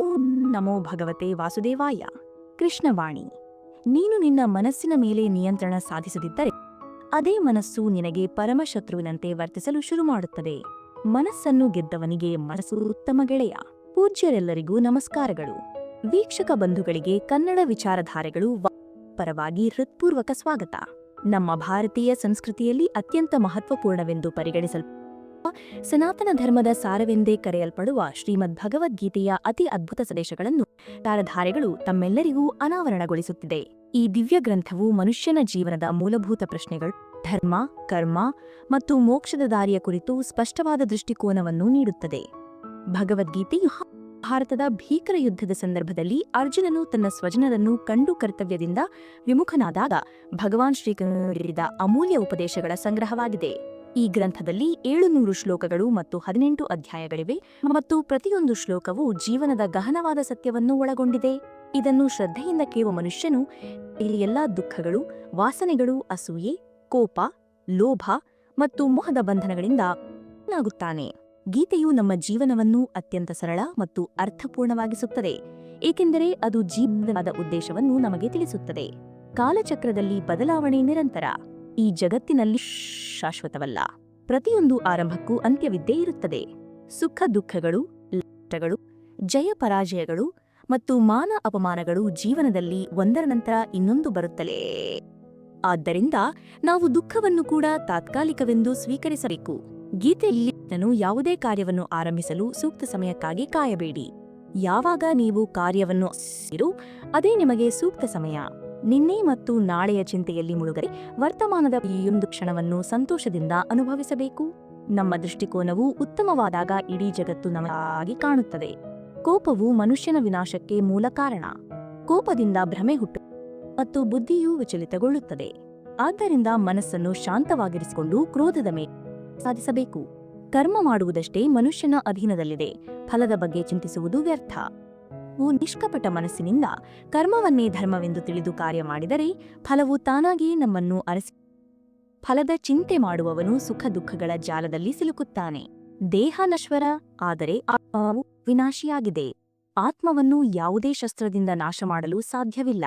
ಓಂ ನಮೋ ಭಗವತೆ ವಾಸುದೇವಾಯ. ಕೃಷ್ಣವಾಣಿ. ನೀನು ನಿನ್ನ ಮನಸ್ಸಿನ ಮೇಲೆ ನಿಯಂತ್ರಣ ಸಾಧಿಸದಿದ್ದರೆ ಅದೇ ಮನಸ್ಸು ನಿನಗೆ ಪರಮಶತ್ರುವಿನಂತೆ ವರ್ತಿಸಲು ಶುರು ಮಾಡುತ್ತದೆ. ಮನಸ್ಸನ್ನು ಗೆದ್ದವನಿಗೆ ಮನಸ್ಸು ಉತ್ತಮ ಗೆಳೆಯ. ಪೂಜ್ಯರೆಲ್ಲರಿಗೂ ನಮಸ್ಕಾರಗಳು. ವೀಕ್ಷಕ ಬಂಧುಗಳಿಗೆ ಕನ್ನಡ ವಿಚಾರಧಾರೆಗಳು ಪರವಾಗಿ ಹೃತ್ಪೂರ್ವಕ ಸ್ವಾಗತ. ನಮ್ಮ ಭಾರತೀಯ ಸಂಸ್ಕೃತಿಯಲ್ಲಿ ಅತ್ಯಂತ ಮಹತ್ವಪೂರ್ಣವೆಂದು ಪರಿಗಣಿಸಲ್ ಸನಾತನ ಧರ್ಮದ ಸಾರವೆಂದೇ ಕರೆಯಲ್ಪಡುವ ಶ್ರೀಮದ್ ಭಗವದ್ಗೀತೆಯ ಅತಿ ಅದ್ಭುತ ಸಂದೇಶಗಳನ್ನು ತಾರಧಾರೆಗಳು ತಮ್ಮೆಲ್ಲರಿಗೂ ಅನಾವರಣಗೊಳಿಸುತ್ತಿದೆ. ಈ ದಿವ್ಯ ಗ್ರಂಥವು ಮನುಷ್ಯನ ಜೀವನದ ಮೂಲಭೂತ ಪ್ರಶ್ನೆಗಳು, ಧರ್ಮ, ಕರ್ಮ ಮತ್ತು ಮೋಕ್ಷದ ದಾರಿಯ ಕುರಿತು ಸ್ಪಷ್ಟವಾದ ದೃಷ್ಟಿಕೋನವನ್ನು ನೀಡುತ್ತದೆ. ಭಗವದ್ಗೀತೆಯು ಭಾರತದ ಭೀಕರ ಯುದ್ಧದ ಸಂದರ್ಭದಲ್ಲಿ ಅರ್ಜುನನು ತನ್ನ ಸ್ವಜನರನ್ನು ಕಂಡು ಕರ್ತವ್ಯದಿಂದ ವಿಮುಖನಾದಾಗ ಭಗವಾನ್ ಶ್ರೀಕೃಷ್ಣ ನೀಡಿದ ಅಮೂಲ್ಯ ಉಪದೇಶಗಳ ಸಂಗ್ರಹವಾಗಿದೆ. ಈ ಗ್ರಂಥದಲ್ಲಿ ಏಳುನೂರು ಶ್ಲೋಕಗಳು ಮತ್ತು ಹದಿನೆಂಟು ಅಧ್ಯಾಯಗಳಿವೆ ಮತ್ತು ಪ್ರತಿಯೊಂದು ಶ್ಲೋಕವು ಜೀವನದ ಗಹನವಾದ ಸತ್ಯವನ್ನು ಒಳಗೊಂಡಿದೆ. ಇದನ್ನು ಶ್ರದ್ಧೆಯಿಂದ ಕೇಳುವ ಮನುಷ್ಯನು ಇಲ್ಲಿ ಎಲ್ಲಾ ದುಃಖಗಳು, ವಾಸನೆಗಳು, ಅಸೂಯೆ, ಕೋಪ, ಲೋಭ ಮತ್ತು ಮೋಹದ ಬಂಧನಗಳಿಂದ ನಾಗುತ್ತಾನೆ ಗೀತೆಯು ನಮ್ಮ ಜೀವನವನ್ನು ಅತ್ಯಂತ ಸರಳ ಮತ್ತು ಅರ್ಥಪೂರ್ಣವಾಗಿಸುತ್ತದೆ, ಏಕೆಂದರೆ ಅದು ಜೀವನದ ಉದ್ದೇಶವನ್ನು ನಮಗೆ ತಿಳಿಸುತ್ತದೆ. ಕಾಲಚಕ್ರದಲ್ಲಿ ಬದಲಾವಣೆ ನಿರಂತರ. ಈ ಜಗತ್ತಿನಲ್ಲಿ ಶಾಶ್ವತವಲ್ಲ. ಪ್ರತಿಯೊಂದು ಆರಂಭಕ್ಕೂ ಅಂತ್ಯವಿದ್ದೇ ಇರುತ್ತದೆ. ಸುಖ ದುಃಖಗಳು ಲಟಗಳು ಜಯ ಪರಾಜಯಗಳು ಮತ್ತು ಮಾನ ಅಪಮಾನಗಳು ಜೀವನದಲ್ಲಿ ಒಂದರ ನಂತರ ಇನ್ನೊಂದು ಬರುತ್ತಲೇ. ಆದ್ದರಿಂದ ನಾವು ದುಃಖವನ್ನು ಕೂಡ ತಾತ್ಕಾಲಿಕವೆಂದು ಸ್ವೀಕರಿಸಬೇಕು. ಗೀತೆಯಲ್ಲಿ ಯಾವುದೇ ಕಾರ್ಯವನ್ನು ಆರಂಭಿಸಲು ಸೂಕ್ತ ಸಮಯಕ್ಕಾಗಿ ಕಾಯಬೇಡಿ. ಯಾವಾಗ ನೀವು ಕಾರ್ಯವನ್ನು ಅದೇ ನಿಮಗೆ ಸೂಕ್ತ ಸಮಯ. ನಿನ್ನೆ ಮತ್ತು ನಾಳೆಯ ಚಿಂತೆಯಲ್ಲಿ ಮುಳುಗರೆ ವರ್ತಮಾನದ ಪ್ರತಿಯೊಂದು ಕ್ಷಣವನ್ನು ಸಂತೋಷದಿಂದ ಅನುಭವಿಸಬೇಕು. ನಮ್ಮ ದೃಷ್ಟಿಕೋನವು ಉತ್ತಮವಾದಾಗ ಇಡೀ ಜಗತ್ತು ನಮಗಾಗಿ ಕಾಣುತ್ತದೆ. ಕೋಪವು ಮನುಷ್ಯನ ವಿನಾಶಕ್ಕೆ ಮೂಲ ಕಾರಣ. ಕೋಪದಿಂದ ಭ್ರಮೆ ಹುಟ್ಟು ಮತ್ತು ಬುದ್ಧಿಯೂ ವಿಚಲಿತಗೊಳ್ಳುತ್ತದೆ. ಆದ್ದರಿಂದ ಮನಸ್ಸನ್ನು ಶಾಂತವಾಗಿರಿಸಿಕೊಂಡು ಕ್ರೋಧದ ಮೇಲೆ ಸಾಧಿಸಬೇಕು. ಕರ್ಮ ಮಾಡುವುದಷ್ಟೇ ಮನುಷ್ಯನ ಅಧೀನದಲ್ಲಿದೆ. ಫಲದ ಬಗ್ಗೆ ಚಿಂತಿಸುವುದು ವ್ಯರ್ಥ. ನಿಷ್ಕಪಟ ಮನಸ್ಸಿನಿಂದ ಕರ್ಮವನ್ನೇ ಧರ್ಮವೆಂದು ತಿಳಿದು ಕಾರ್ಯ ಮಾಡಿದರೆ ಫಲವು ತಾನಾಗಿಯೇ ನಮ್ಮನ್ನು ಅರಸಿ ಫಲದ ಚಿಂತೆ ಮಾಡುವವನು ಸುಖ ದುಃಖಗಳ ಜಾಲದಲ್ಲಿ ಸಿಲುಕುತ್ತಾನೆ. ದೇಹ ನಶ್ವರ, ಆದರೆ ಆತ್ಮವು ವಿನಾಶಿಯಾಗಿದೆ. ಆತ್ಮವನ್ನು ಯಾವುದೇ ಶಸ್ತ್ರದಿಂದ ನಾಶ ಮಾಡಲು ಸಾಧ್ಯವಿಲ್ಲ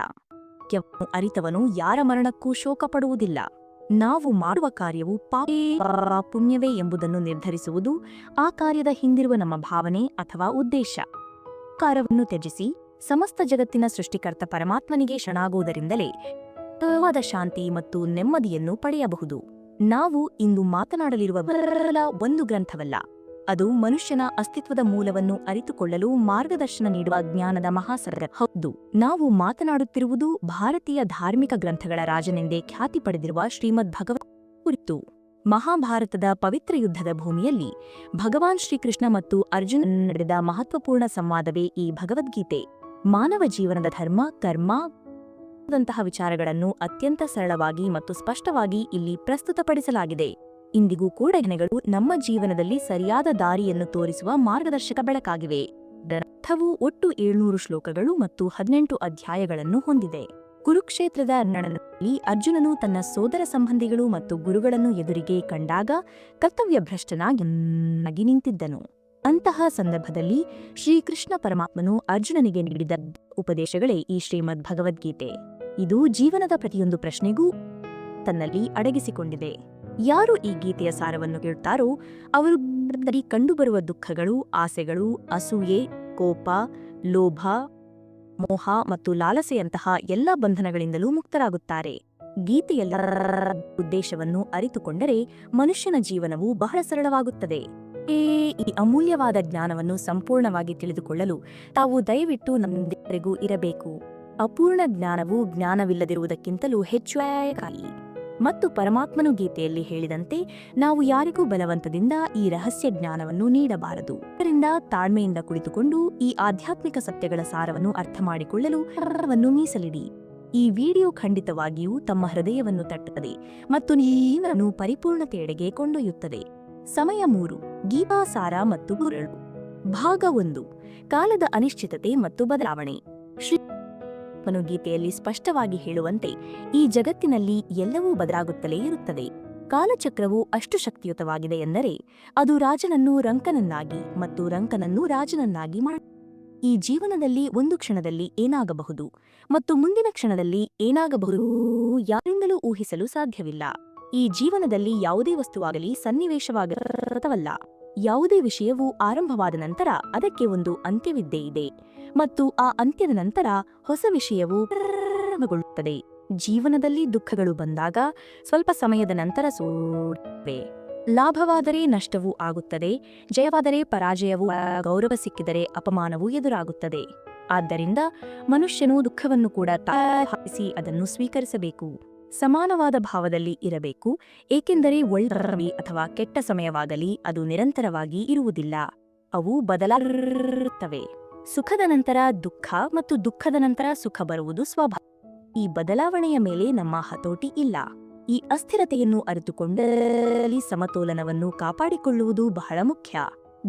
ಅರಿತವನು ಯಾರ ಮರಣಕ್ಕೂ ಶೋಕ ಪಡುವುದಿಲ್ಲ ನಾವು ಮಾಡುವ ಕಾರ್ಯವು ಪಾಪೇ ಪುಣ್ಯವೇ ಎಂಬುದನ್ನು ನಿರ್ಧರಿಸುವುದು ಆ ಕಾರ್ಯದ ಹಿಂದಿರುವ ನಮ್ಮ ಭಾವನೆ ಅಥವಾ ಉದ್ದೇಶ. ಕಾರ್ಯವನ್ನು ತ್ಯಜಿಸಿ ಸಮಸ್ತ ಜಗತ್ತಿನ ಸೃಷ್ಟಿಕರ್ತ ಪರಮಾತ್ಮನಿಗೆ ಶರಣಾಗುವುದರಿಂದಲೇ ವಾದ ಶಾಂತಿ ಮತ್ತು ನೆಮ್ಮದಿಯನ್ನು ಪಡೆಯಬಹುದು. ನಾವು ಇಂದು ಮಾತನಾಡಲಿರುವ ಒಂದು ಗ್ರಂಥವಲ್ಲ. ಅದು ಮನುಷ್ಯನ ಅಸ್ತಿತ್ವದ ಮೂಲವನ್ನು ಅರಿತುಕೊಳ್ಳಲು ಮಾರ್ಗದರ್ಶನ ನೀಡುವ ಜ್ಞಾನದ ಮಹಾಸರ ಹೌದು, ನಾವು ಮಾತನಾಡುತ್ತಿರುವುದು ಭಾರತೀಯ ಧಾರ್ಮಿಕ ಗ್ರಂಥಗಳ ರಾಜನೆಂದೇ ಖ್ಯಾತಿ ಪಡೆದಿರುವ ಶ್ರೀಮದ್ ಭಗವತ್ ಕುರಿತು. ಮಹಾಭಾರತದ ಪವಿತ್ರ ಯುದ್ಧದ ಭೂಮಿಯಲ್ಲಿ ಭಗವಾನ್ ಶ್ರೀಕೃಷ್ಣ ಮತ್ತು ಅರ್ಜುನ ನಡೆದ ಮಹತ್ವಪೂರ್ಣ ಸಂವಾದವೇ ಈ ಭಗವದ್ಗೀತೆ. ಮಾನವ ಜೀವನದ ಧರ್ಮ, ಕರ್ಮ ಂತಹ ವಿಚಾರಗಳನ್ನು ಅತ್ಯಂತ ಸರಳವಾಗಿ ಮತ್ತು ಸ್ಪಷ್ಟವಾಗಿ ಇಲ್ಲಿ ಪ್ರಸ್ತುತಪಡಿಸಲಾಗಿದೆ. ಇಂದಿಗೂ ಕೂಡ ಘಟನೆಗಳು ನಮ್ಮ ಜೀವನದಲ್ಲಿ ಸರಿಯಾದ ದಾರಿಯನ್ನು ತೋರಿಸುವ ಮಾರ್ಗದರ್ಶಕ ಬೆಳಕಾಗಿವೆ. ಗ್ರಂಥವು ಒಟ್ಟು ಏಳ್ನೂರು ಶ್ಲೋಕಗಳು ಮತ್ತು ಹದಿನೆಂಟು ಅಧ್ಯಾಯಗಳನ್ನು ಹೊಂದಿದೆ. ಕುರುಕ್ಷೇತ್ರದ ನಡನಲ್ಲಿ ಅರ್ಜುನನು ತನ್ನ ಸೋದರ ಸಂಬಂಧಿಗಳು ಮತ್ತು ಗುರುಗಳನ್ನು ಎದುರಿಗೆ ಕಂಡಾಗ ಕರ್ತವ್ಯ ಭ್ರಷ್ಟನಾಗಿ ನಿಂತಿದ್ದನು. ಅಂತಹ ಸಂದರ್ಭದಲ್ಲಿ ಶ್ರೀಕೃಷ್ಣ ಪರಮಾತ್ಮನು ಅರ್ಜುನನಿಗೆ ನೀಡಿದ ಉಪದೇಶಗಳೇ ಈ ಶ್ರೀಮದ್ ಭಗವದ್ಗೀತೆ. ಇದು ಜೀವನದ ಪ್ರತಿಯೊಂದು ಪ್ರಶ್ನೆಗೂ ತನ್ನಲ್ಲಿ ಅಡಗಿಸಿಕೊಂಡಿದೆ. ಯಾರು ಈ ಗೀತೆಯ ಸಾರವನ್ನು ಕೇಳುತ್ತಾರೋ ಅವರು ಕಂಡುಬರುವ ದುಃಖಗಳು, ಆಸೆಗಳು, ಅಸೂಯೆ, ಕೋಪ, ಲೋಭ ಮೋಹ ಮತ್ತು ಲಾಲಸೆಯಂತಹ ಎಲ್ಲ ಬಂಧನಗಳಿಂದಲೂ ಮುಕ್ತರಾಗುತ್ತಾರೆ. ಗೀತೆಯಲ್ಲ ಉದ್ದೇಶವನ್ನು ಅರಿತುಕೊಂಡರೆ ಮನುಷ್ಯನ ಜೀವನವು ಬಹಳ ಸರಳವಾಗುತ್ತದೆ. ಈ ಅಮೂಲ್ಯವಾದ ಜ್ಞಾನವನ್ನು ಸಂಪೂರ್ಣವಾಗಿ ತಿಳಿದುಕೊಳ್ಳಲು ತಾವು ದಯವಿಟ್ಟು ನಮ್ಮೆಲ್ಲರಿಗೂ ಇರಬೇಕು. ಅಪೂರ್ಣ ಜ್ಞಾನವು ಜ್ಞಾನವಿಲ್ಲದಿರುವುದಕ್ಕಿಂತಲೂ ಹೆಚ್ಚು ಮತ್ತು ಪರಮಾತ್ಮನು ಗೀತೆಯಲ್ಲಿ ಹೇಳಿದಂತೆ ನಾವು ಯಾರಿಗೂ ಬಲವಂತದಿಂದ ಈ ರಹಸ್ಯ ಜ್ಞಾನವನ್ನು ನೀಡಬಾರದು. ಇದರಿಂದ ತಾಳ್ಮೆಯಿಂದ ಕುಳಿತುಕೊಂಡು ಈ ಆಧ್ಯಾತ್ಮಿಕ ಸತ್ಯಗಳ ಸಾರವನ್ನು ಅರ್ಥ ಮಾಡಿಕೊಳ್ಳಲು ಮೀಸಲಿಡಿ. ಈ ವಿಡಿಯೋ ಖಂಡಿತವಾಗಿಯೂ ತಮ್ಮ ಹೃದಯವನ್ನು ತಟ್ಟುತ್ತದೆ ಮತ್ತು ನೀವನ್ನು ಪರಿಪೂರ್ಣತೆಯೆಡೆಗೆ ಕೊಂಡೊಯ್ಯುತ್ತದೆ. ಸಮಯ ಮೂರು ಗೀತಾಸಾರ ಮತ್ತು ಗುರುಳು ಭಾಗ ಒಂದು, ಕಾಲದ ಅನಿಶ್ಚಿತತೆ ಮತ್ತು ಬದಲಾವಣೆ. ಶ್ರೀ ಆತ್ಮನು ಗೀತೆಯಲ್ಲಿ ಸ್ಪಷ್ಟವಾಗಿ ಹೇಳುವಂತೆ ಈ ಜಗತ್ತಿನಲ್ಲಿ ಎಲ್ಲವೂ ಬದಲಾಗುತ್ತಲೇ ಇರುತ್ತದೆ. ಕಾಲಚಕ್ರವು ಅಷ್ಟು ಶಕ್ತಿಯುತವಾಗಿದೆ ಎಂದರೆ ಅದು ರಾಜನನ್ನು ರಂಕನನ್ನಾಗಿ ಮತ್ತು ರಂಕನನ್ನು ರಾಜನನ್ನಾಗಿ ಮಾಡ ಈ ಜೀವನದಲ್ಲಿ ಒಂದು ಕ್ಷಣದಲ್ಲಿ ಏನಾಗಬಹುದು ಮತ್ತು ಮುಂದಿನ ಕ್ಷಣದಲ್ಲಿ ಏನಾಗಬಹುದು ಯಾರಿಂದಲೂ ಊಹಿಸಲು ಸಾಧ್ಯವಿಲ್ಲ. ಈ ಜೀವನದಲ್ಲಿ ಯಾವುದೇ ವಸ್ತುವಾಗಲಿ ಸನ್ನಿವೇಶವಾಗವಲ್ಲ ಯಾವುದೇ ವಿಷಯವು ಆರಂಭವಾದ ನಂತರ ಅದಕ್ಕೆ ಒಂದು ಅಂತ್ಯವಿದ್ದೇ ಇದೆ. ಮತ್ತು ಆ ಅಂತ್ಯದ ನಂತರ ಹೊಸ ವಿಷಯವು ಪ್ರಾರಂಭಗೊಳ್ಳುತ್ತದೆ. ಜೀವನದಲ್ಲಿ ದುಃಖಗಳು ಬಂದಾಗ ಸ್ವಲ್ಪ ಸಮಯದ ನಂತರ ಸೋಡುತ್ತವೆ ಲಾಭವಾದರೆ ನಷ್ಟವೂ ಆಗುತ್ತದೆ, ಜಯವಾದರೆ ಪರಾಜಯವೂ ಗೌರವ ಸಿಕ್ಕಿದರೆ ಅಪಮಾನವೂ ಎದುರಾಗುತ್ತದೆ. ಆದ್ದರಿಂದ ಮನುಷ್ಯನು ದುಃಖವನ್ನು ಕೂಡ ಹಾಕಿಸಿ ಅದನ್ನು ಸ್ವೀಕರಿಸಬೇಕು. ಸಮಾನವಾದ ಭಾವದಲ್ಲಿ ಇರಬೇಕು, ಏಕೆಂದರೆ ಒಳ್ಳೆ ಅಥವಾ ಕೆಟ್ಟ ಸಮಯವಾಗಲಿ ಅದು ನಿರಂತರವಾಗಿ ಇರುವುದಿಲ್ಲ. ಅವು ಬದಲಾಗುತ್ತವೆ. ಸುಖದ ನಂತರ ದುಃಖ ಮತ್ತು ದುಃಖದ ನಂತರ ಸುಖ ಬರುವುದು ಸ್ವಭಾವ. ಈ ಬದಲಾವಣೆಯ ಮೇಲೆ ನಮ್ಮ ಹತೋಟಿ ಇಲ್ಲ. ಈ ಅಸ್ಥಿರತೆಯನ್ನು ಅರಿತುಕೊಂಡಲ್ಲಿ ಸಮತೋಲನವನ್ನು ಕಾಪಾಡಿಕೊಳ್ಳುವುದು ಬಹಳ ಮುಖ್ಯ.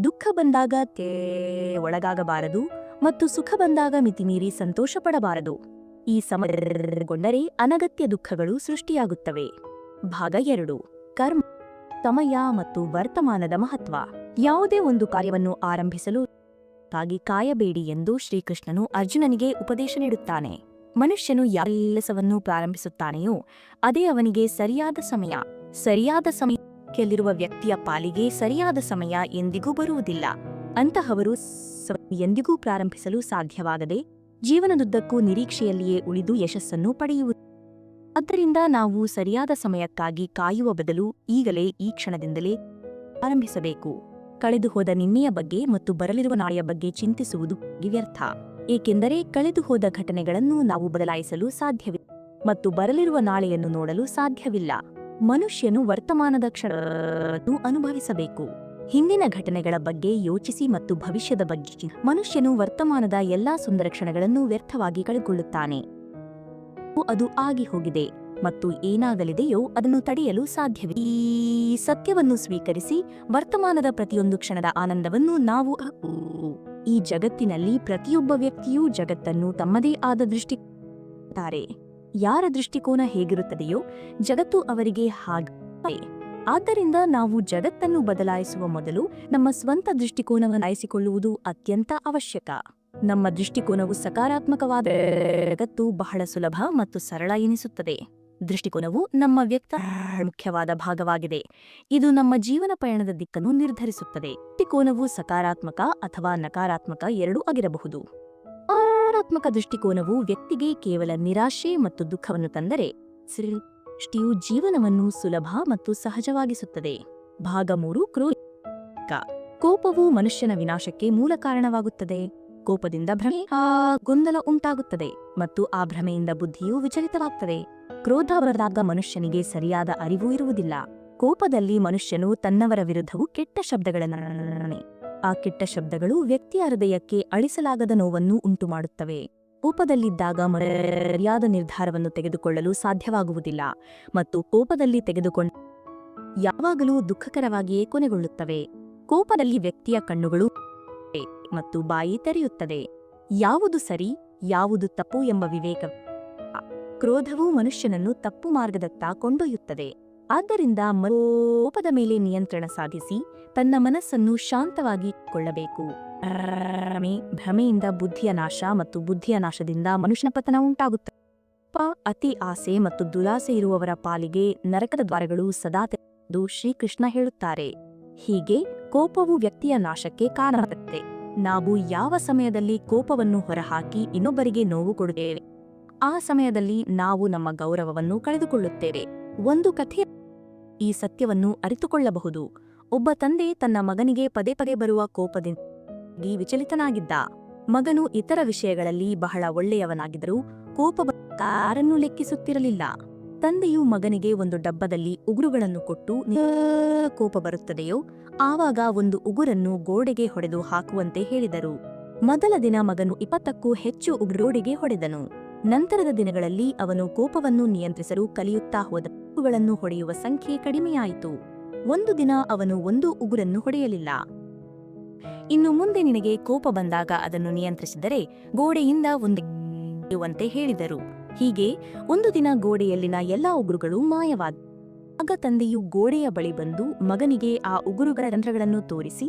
ದುಃಖ ಬಂದಾಗ ತೇ ಒಳಗಾಗಬಾರದು ಮತ್ತು ಸುಖ ಬಂದಾಗ ಮಿತಿಮೀರಿ ಸಂತೋಷ ಪಡಬಾರದು ಈ ಸಮಗೊಂಡರೆ ಅನಗತ್ಯ ದುಃಖಗಳು ಸೃಷ್ಟಿಯಾಗುತ್ತವೆ. ಭಾಗ ಎರಡು. ಕರ್ಮ, ಸಮಯ ಮತ್ತು ವರ್ತಮಾನದ ಮಹತ್ವ. ಯಾವುದೇ ಒಂದು ಕಾರ್ಯವನ್ನು ಆರಂಭಿಸಲು ತಾಗಿ ಕಾಯಬೇಡಿ ಎಂದು ಶ್ರೀಕೃಷ್ಣನು ಅರ್ಜುನನಿಗೆ ಉಪದೇಶ ನೀಡುತ್ತಾನೆ. ಮನುಷ್ಯನು ಯಾವ ಕೆಲಸವನ್ನು ಪ್ರಾರಂಭಿಸುತ್ತಾನೆಯೋ, ಅದೇ ಅವನಿಗೆ ಸರಿಯಾದ ಸಮಯ. ಸರಿಯಾದ ಸಮಯಕ್ಕೆಲ್ಲಿರುವ ವ್ಯಕ್ತಿಯ ಪಾಲಿಗೆ ಸರಿಯಾದ ಸಮಯ ಎಂದಿಗೂ ಬರುವುದಿಲ್ಲ. ಅಂತಹವರು ಎಂದಿಗೂ ಪ್ರಾರಂಭಿಸಲು ಸಾಧ್ಯವಾಗದೆ ಜೀವನದುದ್ದಕ್ಕೂ ನಿರೀಕ್ಷೆಯಲ್ಲಿಯೇ ಉಳಿದು ಯಶಸ್ಸನ್ನು ಪಡೆಯುವುದು. ಆದ್ದರಿಂದ ನಾವು ಸರಿಯಾದ ಸಮಯಕ್ಕಾಗಿ ಕಾಯುವ ಬದಲು ಈಗಲೇ ಈ ಕ್ಷಣದಿಂದಲೇ ಆರಂಭಿಸಬೇಕು ಕಳೆದು ಹೋದ ನಿನ್ನೆಯ ಬಗ್ಗೆ ಮತ್ತು ಬರಲಿರುವ ನಾಳೆಯ ಬಗ್ಗೆ ಚಿಂತಿಸುವುದು ವ್ಯರ್ಥ. ಏಕೆಂದರೆ ಕಳೆದುಹೋದ ಘಟನೆಗಳನ್ನು ನಾವು ಬದಲಾಯಿಸಲು ಸಾಧ್ಯವಿಲ್ಲ ಮತ್ತು ಬರಲಿರುವ ನಾಳೆಯನ್ನು ನೋಡಲು ಸಾಧ್ಯವಿಲ್ಲ. ಮನುಷ್ಯನು ವರ್ತಮಾನದ ಕ್ಷಣವನ್ನು ಅನುಭವಿಸಬೇಕು. ಹಿಂದಿನ ಘಟನೆಗಳ ಬಗ್ಗೆ ಯೋಚಿಸಿ ಮತ್ತು ಭವಿಷ್ಯದ ಬಗ್ಗೆ ಮನುಷ್ಯನು ವರ್ತಮಾನದ ಎಲ್ಲಾ ಸುಂದರ ಕ್ಷಣಗಳನ್ನು ವ್ಯರ್ಥವಾಗಿ ಕಳೆದುಕೊಳ್ಳುತ್ತಾನೆ. ಅದು ಆಗಿ ಹೋಗಿದೆ. ಮತ್ತು ಏನಾಗಲಿದೆಯೋ ಅದನ್ನು ತಡೆಯಲು ಸಾಧ್ಯವಿಲ್ಲ ಈ ಸತ್ಯವನ್ನು ಸ್ವೀಕರಿಸಿ ವರ್ತಮಾನದ ಪ್ರತಿಯೊಂದು ಕ್ಷಣದ ಆನಂದವನ್ನು ನಾವು ಈ ಜಗತ್ತಿನಲ್ಲಿ ಪ್ರತಿಯೊಬ್ಬ ವ್ಯಕ್ತಿಯೂ ಜಗತ್ತನ್ನು ತಮ್ಮದೇ ಆದ ದೃಷ್ಟಿ ಯಾರ ದೃಷ್ಟಿಕೋನ ಹೇಗಿರುತ್ತದೆಯೋ ಜಗತ್ತು ಅವರಿಗೆ ಹಾಗೆ. ಆದ್ದರಿಂದ ನಾವು ಜಗತ್ತನ್ನು ಬದಲಾಯಿಸುವ ಮೊದಲು ನಮ್ಮ ಸ್ವಂತ ದೃಷ್ಟಿಕೋನವನ್ನು ಆಯಿಸಿಕೊಳ್ಳುವುದು ಅತ್ಯಂತ ಅವಶ್ಯಕ. ನಮ್ಮ ದೃಷ್ಟಿಕೋನವು ಸಕಾರಾತ್ಮಕವಾದ ಜಗತ್ತು ಬಹಳ ಸುಲಭ ಮತ್ತು ಸರಳ ಎನಿಸುತ್ತದೆ. ದೃಷ್ಟಿಕೋನವು ನಮ್ಮ ವ್ಯಕ್ತ ಮುಖ್ಯವಾದ ಭಾಗವಾಗಿದೆ. ಇದು ನಮ್ಮ ಜೀವನ ಪಯಣದ ದಿಕ್ಕನ್ನು ನಿರ್ಧರಿಸುತ್ತದೆ. ದೃಷ್ಟಿಕೋನವು ಸಕಾರಾತ್ಮಕ ಅಥವಾ ನಕಾರಾತ್ಮಕ ಎರಡೂ ಆಗಿರಬಹುದು. ಸಕಾರಾತ್ಮಕ ದೃಷ್ಟಿಕೋನವು ವ್ಯಕ್ತಿಗೆ ಕೇವಲ ನಿರಾಶೆ ಮತ್ತು ದುಃಖವನ್ನು ತಂದರೆ ಸೃಷ್ಟಿಯು ಜೀವನವನ್ನು ಸುಲಭ ಮತ್ತು ಸಹಜವಾಗಿಸುತ್ತದೆ. ಭಾಗ ಮೂರು ಕ್ರೋ ಕೋಪವು ಮನುಷ್ಯನ ವಿನಾಶಕ್ಕೆ ಮೂಲ ಕಾರಣವಾಗುತ್ತದೆ. ಕೋಪದಿಂದ ಭ್ರಮೆ ಗೊಂದಲ ಉಂಟಾಗುತ್ತದೆ ಮತ್ತು ಆ ಭ್ರಮೆಯಿಂದ ಬುದ್ಧಿಯು ವಿಚಲಿತವಾಗ್ತದೆ. ಕ್ರೋಧ ಬರದಾಗ ಮನುಷ್ಯನಿಗೆ ಸರಿಯಾದ ಅರಿವು ಇರುವುದಿಲ್ಲ. ಕೋಪದಲ್ಲಿ ಮನುಷ್ಯನು ತನ್ನವರ ವಿರುದ್ಧವೂ ಕೆಟ್ಟ ಶಬ್ದಗಳನ್ನು ಆ ಕೆಟ್ಟ ಶಬ್ದಗಳು ವ್ಯಕ್ತಿಯ ಹೃದಯಕ್ಕೆ ಅಳಿಸಲಾಗದ ನೋವನ್ನು ಉಂಟುಮಾಡುತ್ತವೆ. ಕೋಪದಲ್ಲಿದ್ದಾಗ ಮರ್ಯಾದ ನಿರ್ಧಾರವನ್ನು ತೆಗೆದುಕೊಳ್ಳಲು ಸಾಧ್ಯವಾಗುವುದಿಲ್ಲ ಮತ್ತು ಕೋಪದಲ್ಲಿ ತೆಗೆದುಕೊಂಡ ಯಾವಾಗಲೂ ದುಃಖಕರವಾಗಿಯೇ ಕೊನೆಗೊಳ್ಳುತ್ತವೆ. ಕೋಪದಲ್ಲಿ ವ್ಯಕ್ತಿಯ ಕಣ್ಣುಗಳು ಮತ್ತು ಬಾಯಿ ತೆರೆಯುತ್ತದೆ. ಯಾವುದು ಸರಿ, ಯಾವುದು ತಪ್ಪು ಎಂಬ ವಿವೇಕ ಕ್ರೋಧವು ಮನುಷ್ಯನನ್ನು ತಪ್ಪು ಮಾರ್ಗದತ್ತ ಕೊಂಡೊಯ್ಯುತ್ತದೆ. ಆದ್ದರಿಂದ ಮೋಪದ ಮೇಲೆ ನಿಯಂತ್ರಣ ಸಾಧಿಸಿ, ತನ್ನ ಮನಸ್ಸನ್ನು ಶಾಂತವಾಗಿ ಕೊಳ್ಳಬೇಕು. ಭ್ರಮೆ ಭ್ರಮೆಯಿಂದ ಬುದ್ಧಿಯ ನಾಶ ಮತ್ತು ಬುದ್ಧಿಯ ನಾಶದಿಂದ ಮನುಷ್ಯನ ಪತನ ಉಂಟಾಗುತ್ತದೆ ಅತಿ ಆಸೆ ಮತ್ತು ದುರಾಸೆ ಇರುವವರ ಪಾಲಿಗೆ ನರಕದ ದ್ವಾರಗಳು ಸದಾ ಎಂದು ಶ್ರೀಕೃಷ್ಣ ಹೇಳುತ್ತಾರೆ. ಹೀಗೆ ಕೋಪವು ವ್ಯಕ್ತಿಯ ನಾಶಕ್ಕೆ ಕಾರಣವಾಗುತ್ತದೆ ನಾವು ಯಾವ ಸಮಯದಲ್ಲಿ ಕೋಪವನ್ನು ಹೊರಹಾಕಿ ಇನ್ನೊಬ್ಬರಿಗೆ ನೋವು ಕೊಡುತ್ತೇವೆ, ಆ ಸಮಯದಲ್ಲಿ ನಾವು ನಮ್ಮ ಗೌರವವನ್ನು ಕಳೆದುಕೊಳ್ಳುತ್ತೇವೆ. ಒಂದು ಕಥೆ ಈ ಸತ್ಯವನ್ನು ಅರಿತುಕೊಳ್ಳಬಹುದು. ಒಬ್ಬ ತಂದೆ ತನ್ನ ಮಗನಿಗೆ ಪದೇ ಪದೇ ಬರುವ ಕೋಪದಿಂದ ವಿಚಲಿತನಾಗಿದ್ದ. ಮಗನು ಇತರ ವಿಷಯಗಳಲ್ಲಿ ಬಹಳ ಒಳ್ಳೆಯವನಾಗಿದ್ದರೂ ಕೋಪ ಕಾರನ್ನು ಲೆಕ್ಕಿಸುತ್ತಿರಲಿಲ್ಲ. ತಂದೆಯು ಮಗನಿಗೆ ಒಂದು ಡಬ್ಬದಲ್ಲಿ ಉಗುರುಗಳನ್ನು ಕೊಟ್ಟು "ನೀ- ಕೋಪ ಬರುತ್ತದೆಯೋ, ಆವಾಗ ಒಂದು ಉಗುರನ್ನು ಗೋಡೆಗೆ ಹೊಡೆದು ಹಾಕುವಂತೆ ಹೇಳಿದರು. ಮೊದಲ ದಿನ ಮಗನು ಇಪ್ಪತ್ತಕ್ಕೂ ಹೆಚ್ಚು ಉಗುರೋಡಿಗೆ ಹೊಡೆದನು. ನಂತರದ ದಿನಗಳಲ್ಲಿ ಅವನು ಕೋಪವನ್ನು ನಿಯಂತ್ರಿಸಲು ಕಲಿಯುತ್ತಾ ಹೋದ ಉಗುರುಗಳನ್ನು ಹೊಡೆಯುವ ಸಂಖ್ಯೆ ಕಡಿಮೆಯಾಯಿತು. ಒಂದು ದಿನ ಅವನು ಒಂದು ಉಗುರನ್ನು ಹೊಡೆಯಲಿಲ್ಲ. ಇನ್ನು ಮುಂದೆ ನಿನಗೆ ಕೋಪ ಬಂದಾಗ ಅದನ್ನು ನಿಯಂತ್ರಿಸಿದರೆ ಗೋಡೆಯಿಂದ ಒಂದು ಹೇಳಿದರು. ಹೀಗೆ ಒಂದು ದಿನ ಗೋಡೆಯಲ್ಲಿನ ಎಲ್ಲಾ ಉಗುರುಗಳು ಮಾಯವಾದ ಆಗ ತಂದೆಯು ಗೋಡೆಯ ಬಳಿ ಬಂದು ಮಗನಿಗೆ ಆ ಉಗುರುಗಳ ರಂಧ್ರಗಳನ್ನು ತೋರಿಸಿ,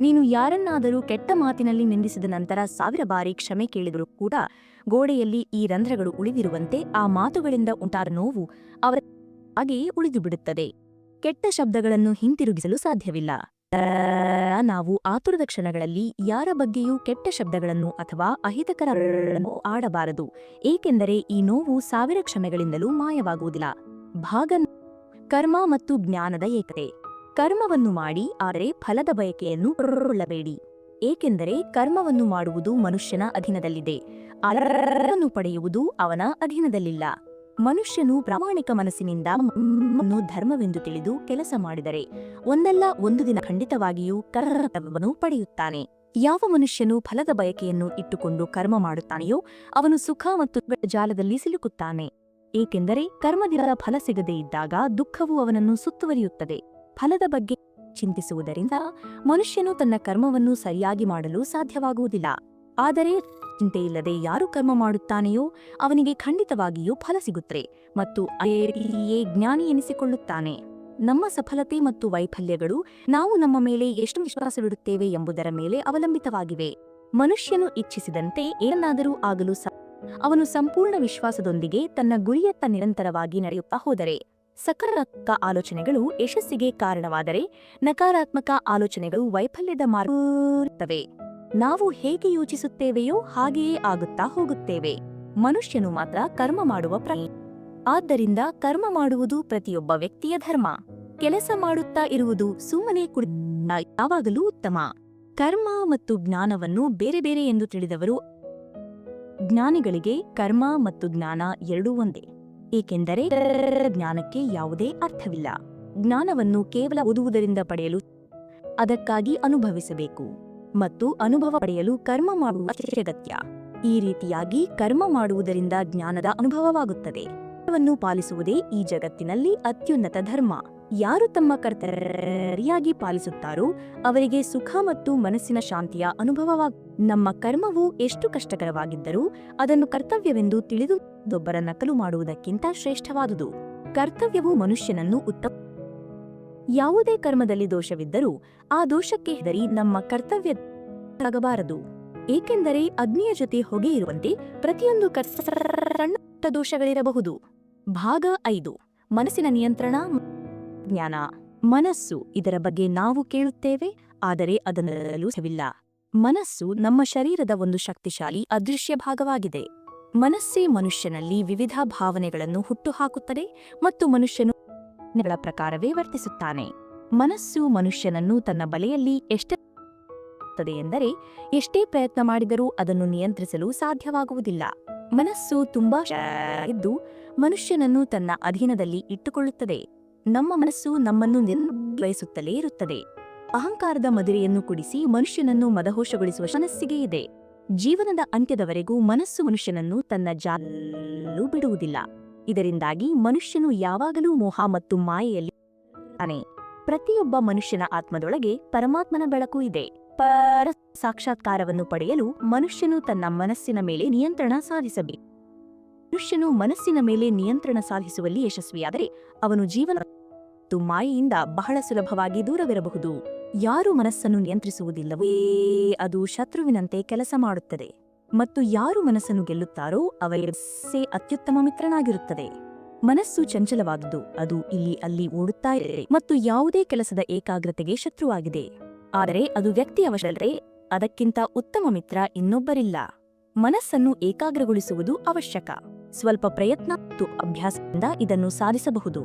ನೀನು ಯಾರನ್ನಾದರೂ ಕೆಟ್ಟ ಮಾತಿನಲ್ಲಿ ನಿಂದಿಸಿದ ನಂತರ ಸಾವಿರ ಬಾರಿ ಕ್ಷಮೆ ಕೇಳಿದರೂ ಕೂಡ ಗೋಡೆಯಲ್ಲಿ ಈ ರಂಧ್ರಗಳು ಉಳಿದಿರುವಂತೆ ಆ ಮಾತುಗಳಿಂದ ಉಂಟಾದ ನೋವು ಅವರ ಹಾಗೆಯೇ ಉಳಿದುಬಿಡುತ್ತದೆ ಕೆಟ್ಟ ಶಬ್ದಗಳನ್ನು ಹಿಂತಿರುಗಿಸಲು ಸಾಧ್ಯವಿಲ್ಲ. ನಾವು ಆತುರದ ಕ್ಷಣಗಳಲ್ಲಿ ಯಾರ ಬಗ್ಗೆಯೂ ಕೆಟ್ಟ ಶಬ್ದಗಳನ್ನು ಅಥವಾ ಅಹಿತಕರ ಆಡಬಾರದು. ಏಕೆಂದರೆ ಈ ನೋವು ಸಾವಿರ ಕ್ಷಮೆಗಳಿಂದಲೂ ಮಾಯವಾಗುವುದಿಲ್ಲ. ಭಾಗ ಕರ್ಮ ಮತ್ತು ಜ್ಞಾನದ ಏಕತೆ. ಕರ್ಮವನ್ನು ಮಾಡಿ, ಆದರೆ ಫಲದ ಬಯಕೆಯನ್ನು ಕೊಳ್ಳಬೇಡಿ ಏಕೆಂದರೆ ಕರ್ಮವನ್ನು ಮಾಡುವುದು ಮನುಷ್ಯನ ಅಧೀನದಲ್ಲಿದೆ. ಅದನ್ನು ಪಡೆಯುವುದು ಅವನ ಅಧೀನದಲ್ಲಿಲ್ಲ. ಮನುಷ್ಯನು ಪ್ರಾಮಾಣಿಕ ಮನಸ್ಸಿನಿಂದ ಧರ್ಮವೆಂದು ತಿಳಿದು ಕೆಲಸ ಮಾಡಿದರೆ ಒಂದಲ್ಲ ಒಂದು ದಿನ ಖಂಡಿತವಾಗಿಯೂ ಕರ್ಮವನ್ನು ಪಡೆಯುತ್ತಾನೆ. ಯಾವ ಮನುಷ್ಯನು ಫಲದ ಬಯಕೆಯನ್ನು ಇಟ್ಟುಕೊಂಡು ಕರ್ಮ ಮಾಡುತ್ತಾನೆಯೋ ಅವನು ಸುಖ ಮತ್ತು ಜಾಲದಲ್ಲಿ ಸಿಲುಕುತ್ತಾನೆ. ಏಕೆಂದರೆ ಕರ್ಮದಿರ ಫಲ ಸಿಗದೇ ಇದ್ದಾಗ ದುಃಖವು ಅವನನ್ನು ಸುತ್ತುವರಿಯುತ್ತದೆ. ಫಲದ ಬಗ್ಗೆ ಚಿಂತಿಸುವುದರಿಂದ ಮನುಷ್ಯನು ತನ್ನ ಕರ್ಮವನ್ನು ಸರಿಯಾಗಿ ಮಾಡಲು ಸಾಧ್ಯವಾಗುವುದಿಲ್ಲ. ಆದರೆ ಚಿಂತೆಯಿಲ್ಲದೆ ಯಾರು ಕರ್ಮ ಮಾಡುತ್ತಾನೆಯೋ ಅವನಿಗೆ ಖಂಡಿತವಾಗಿಯೂ ಫಲ ಸಿಗುತ್ತೆ ಮತ್ತು ಅಯೇ ಜ್ಞಾನಿ ಎನಿಸಿಕೊಳ್ಳುತ್ತಾನೆ. ನಮ್ಮ ಸಫಲತೆ ಮತ್ತು ವೈಫಲ್ಯಗಳು ನಾವು ನಮ್ಮ ಮೇಲೆ ಎಷ್ಟು ವಿಶ್ವಾಸವಿಡುತ್ತೇವೆ ಎಂಬುದರ ಮೇಲೆ ಅವಲಂಬಿತವಾಗಿವೆ. ಮನುಷ್ಯನು ಇಚ್ಛಿಸಿದಂತೆ ಏನನ್ನಾದರೂ ಆಗಲು ಅವನು ಸಂಪೂರ್ಣ ವಿಶ್ವಾಸದೊಂದಿಗೆ ತನ್ನ ಗುರಿಯತ್ತ ನಿರಂತರವಾಗಿ ನಡೆಯುತ್ತಾ ಹೋದರೆ. ಸಕಾರಾತ್ಮಕ ಆಲೋಚನೆಗಳು ಯಶಸ್ಸಿಗೆ ಕಾರಣವಾದರೆ ನಕಾರಾತ್ಮಕ ಆಲೋಚನೆಗಳು ವೈಫಲ್ಯದ ಮಾರುತ್ತವೆ ನಾವು ಹೇಗೆ ಯೋಚಿಸುತ್ತೇವೆಯೋ ಹಾಗೆಯೇ ಆಗುತ್ತಾ ಹೋಗುತ್ತೇವೆ. ಮನುಷ್ಯನು ಮಾತ್ರ ಕರ್ಮ ಮಾಡುವ ಪ್ರ ಆದ್ದರಿಂದ ಕರ್ಮ ಮಾಡುವುದು ಪ್ರತಿಯೊಬ್ಬ ವ್ಯಕ್ತಿಯ ಧರ್ಮ. ಕೆಲಸ ಮಾಡುತ್ತಾ ಇರುವುದು ಸುಮ್ಮನೆ ಕುಳಿತ ಯಾವಾಗಲೂ ಉತ್ತಮ. ಕರ್ಮ ಮತ್ತು ಜ್ಞಾನವನ್ನು ಬೇರೆ ಬೇರೆ ಎಂದು ತಿಳಿದವರು ಜ್ಞಾನಿಗಳಿಗೆ ಕರ್ಮ ಮತ್ತು ಜ್ಞಾನ ಎರಡೂ ಒಂದೇ. ಏಕೆಂದರೆ ಜ್ಞಾನಕ್ಕೆ ಯಾವುದೇ ಅರ್ಥವಿಲ್ಲ. ಜ್ಞಾನವನ್ನು ಕೇವಲ ಓದುವುದರಿಂದ ಪಡೆಯಲು ಅದಕ್ಕಾಗಿ ಅನುಭವಿಸಬೇಕು. ಮತ್ತು ಅನುಭವ ಪಡೆಯಲು ಕರ್ಮ ಮಾಡುವ ಅಗತ್ಯ ಈ ರೀತಿಯಾಗಿ ಕರ್ಮ ಮಾಡುವುದರಿಂದ ಜ್ಞಾನದ ಅನುಭವವಾಗುತ್ತದೆ. ಪಾಲಿಸುವುದೇ ಈ ಜಗತ್ತಿನಲ್ಲಿ ಅತ್ಯುನ್ನತ ಧರ್ಮ. ಯಾರು ತಮ್ಮ ಕರ್ತರಿಯಾಗಿ ಪಾಲಿಸುತ್ತಾರೋ ಅವರಿಗೆ ಸುಖ ಮತ್ತು ಮನಸ್ಸಿನ ಶಾಂತಿಯ ಅನುಭವವಾಗ, ನಮ್ಮ ಕರ್ಮವು ಎಷ್ಟು ಕಷ್ಟಕರವಾಗಿದ್ದರೂ ಅದನ್ನು ಕರ್ತವ್ಯವೆಂದು ತಿಳಿದು ದೊಬ್ಬರ ನಕಲು ಮಾಡುವುದಕ್ಕಿಂತ ಶ್ರೇಷ್ಠವಾದುದು. ಕರ್ತವ್ಯವು ಮನುಷ್ಯನನ್ನು ಉತ್ತಮ ಯಾವುದೇ ಕರ್ಮದಲ್ಲಿ ದೋಷವಿದ್ದರೂ ಆ ದೋಷಕ್ಕೆ ಹೆದರಿ ನಮ್ಮ ಕರ್ತವ್ಯವಾಗಬಾರದು ಏಕೆಂದರೆ ಅಗ್ನಿಯ ಜೊತೆ ಹೊಗೆ ಇರುವಂತೆ ಪ್ರತಿಯೊಂದು ಕರ್ತ ದೋಷಗಳಿರಬಹುದು. ಭಾಗ ಐದು. ಮನಸ್ಸಿನ ನಿಯಂತ್ರಣ ಜ್ಞಾನ. ಮನಸ್ಸು ಇದರ ಬಗ್ಗೆ ನಾವು ಕೇಳುತ್ತೇವೆ, ಆದರೆ ಅದನ್ನು ಸವಿಲ್ಲ. ಮನಸ್ಸು ನಮ್ಮ ಶರೀರದ ಒಂದು ಶಕ್ತಿಶಾಲಿ ಅದೃಶ್ಯ ಭಾಗವಾಗಿದೆ. ಮನಸ್ಸೇ ಮನುಷ್ಯನಲ್ಲಿ ವಿವಿಧ ಭಾವನೆಗಳನ್ನು ಹುಟ್ಟುಹಾಕುತ್ತದೆ ಮತ್ತು ಮನುಷ್ಯನು ಗಳ ಪ್ರಕಾರವೇ ವರ್ತಿಸುತ್ತಾನೆ. ಮನಸ್ಸು ಮನುಷ್ಯನನ್ನು ತನ್ನ ಬಲೆಯಲ್ಲಿ ಎಷ್ಟೇ ಎಂದರೆ ಎಷ್ಟೇ ಪ್ರಯತ್ನ ಮಾಡಿದರೂ ಅದನ್ನು ನಿಯಂತ್ರಿಸಲು ಸಾಧ್ಯವಾಗುವುದಿಲ್ಲ. ಮನಸ್ಸು ತುಂಬಾ ಇದ್ದು ಮನುಷ್ಯನನ್ನು ತನ್ನ ಅಧೀನದಲ್ಲಿ ಇಟ್ಟುಕೊಳ್ಳುತ್ತದೆ. ನಮ್ಮ ಮನಸ್ಸು ನಮ್ಮನ್ನು ನಿರ್ವಹಿಸುತ್ತಲೇ ಇರುತ್ತದೆ. ಅಹಂಕಾರದ ಮದುರೆಯನ್ನು ಕುಡಿಸಿ ಮನುಷ್ಯನನ್ನು ಮದಹೋಶಗೊಳಿಸುವ ಮನಸ್ಸಿಗೆ ಇದೆ. ಜೀವನದ ಅಂತ್ಯದವರೆಗೂ ಮನಸ್ಸು ಮನುಷ್ಯನನ್ನು ತನ್ನ ಜಾಲು ಬಿಡುವುದಿಲ್ಲ. ಇದರಿಂದಾಗಿ ಮನುಷ್ಯನು ಯಾವಾಗಲೂ ಮೋಹ ಮತ್ತು ಮಾಯೆಯಲ್ಲಿ ಅನೇ ಪ್ರತಿಯೊಬ್ಬ ಮನುಷ್ಯನ ಆತ್ಮದೊಳಗೆ ಪರಮಾತ್ಮನ ಬೆಳಕು ಇದೆ. ಪರ ಸಾಕ್ಷಾತ್ಕಾರವನ್ನು ಪಡೆಯಲು ಮನುಷ್ಯನು ತನ್ನ ಮನಸ್ಸಿನ ಮೇಲೆ ನಿಯಂತ್ರಣ ಸಾಧಿಸಬೇಕು. ಮನುಷ್ಯನು ಮನಸ್ಸಿನ ಮೇಲೆ ನಿಯಂತ್ರಣ ಸಾಧಿಸುವಲ್ಲಿ ಯಶಸ್ವಿಯಾದರೆ ಅವನು ಜೀವನ ಮತ್ತು ಮಾಯೆಯಿಂದ ಬಹಳ ಸುಲಭವಾಗಿ ದೂರವಿರಬಹುದು. ಯಾರು ಮನಸ್ಸನ್ನು ನಿಯಂತ್ರಿಸುವುದಿಲ್ಲವೇ? ಅದು ಶತ್ರುವಿನಂತೆ ಕೆಲಸ ಮಾಡುತ್ತದೆ. ಮತ್ತು ಯಾರು ಮನಸ್ಸನ್ನು ಗೆಲ್ಲುತ್ತಾರೋ ಅವರೇ ಅತ್ಯುತ್ತಮ ಮಿತ್ರನಾಗಿರುತ್ತದೆ. ಮನಸ್ಸು ಚಂಚಲವಾದುದು, ಅದು ಇಲ್ಲಿ ಅಲ್ಲಿ ಓಡುತ್ತಾ ಇದೆ ಮತ್ತು ಯಾವುದೇ ಕೆಲಸದ ಏಕಾಗ್ರತೆಗೆ ಶತ್ರುವಾಗಿದೆ. ಆದರೆ ಅದು ವ್ಯಕ್ತಿಯ ವಶಲ್ರೆ ಅದಕ್ಕಿಂತ ಉತ್ತಮ ಮಿತ್ರ ಇನ್ನೊಬ್ಬರಿಲ್ಲ. ಮನಸ್ಸನ್ನು ಏಕಾಗ್ರಗೊಳಿಸುವುದು ಅವಶ್ಯಕ. ಸ್ವಲ್ಪ ಪ್ರಯತ್ನ ಮತ್ತು ಅಭ್ಯಾಸದಿಂದ ಇದನ್ನು ಸಾಧಿಸಬಹುದು.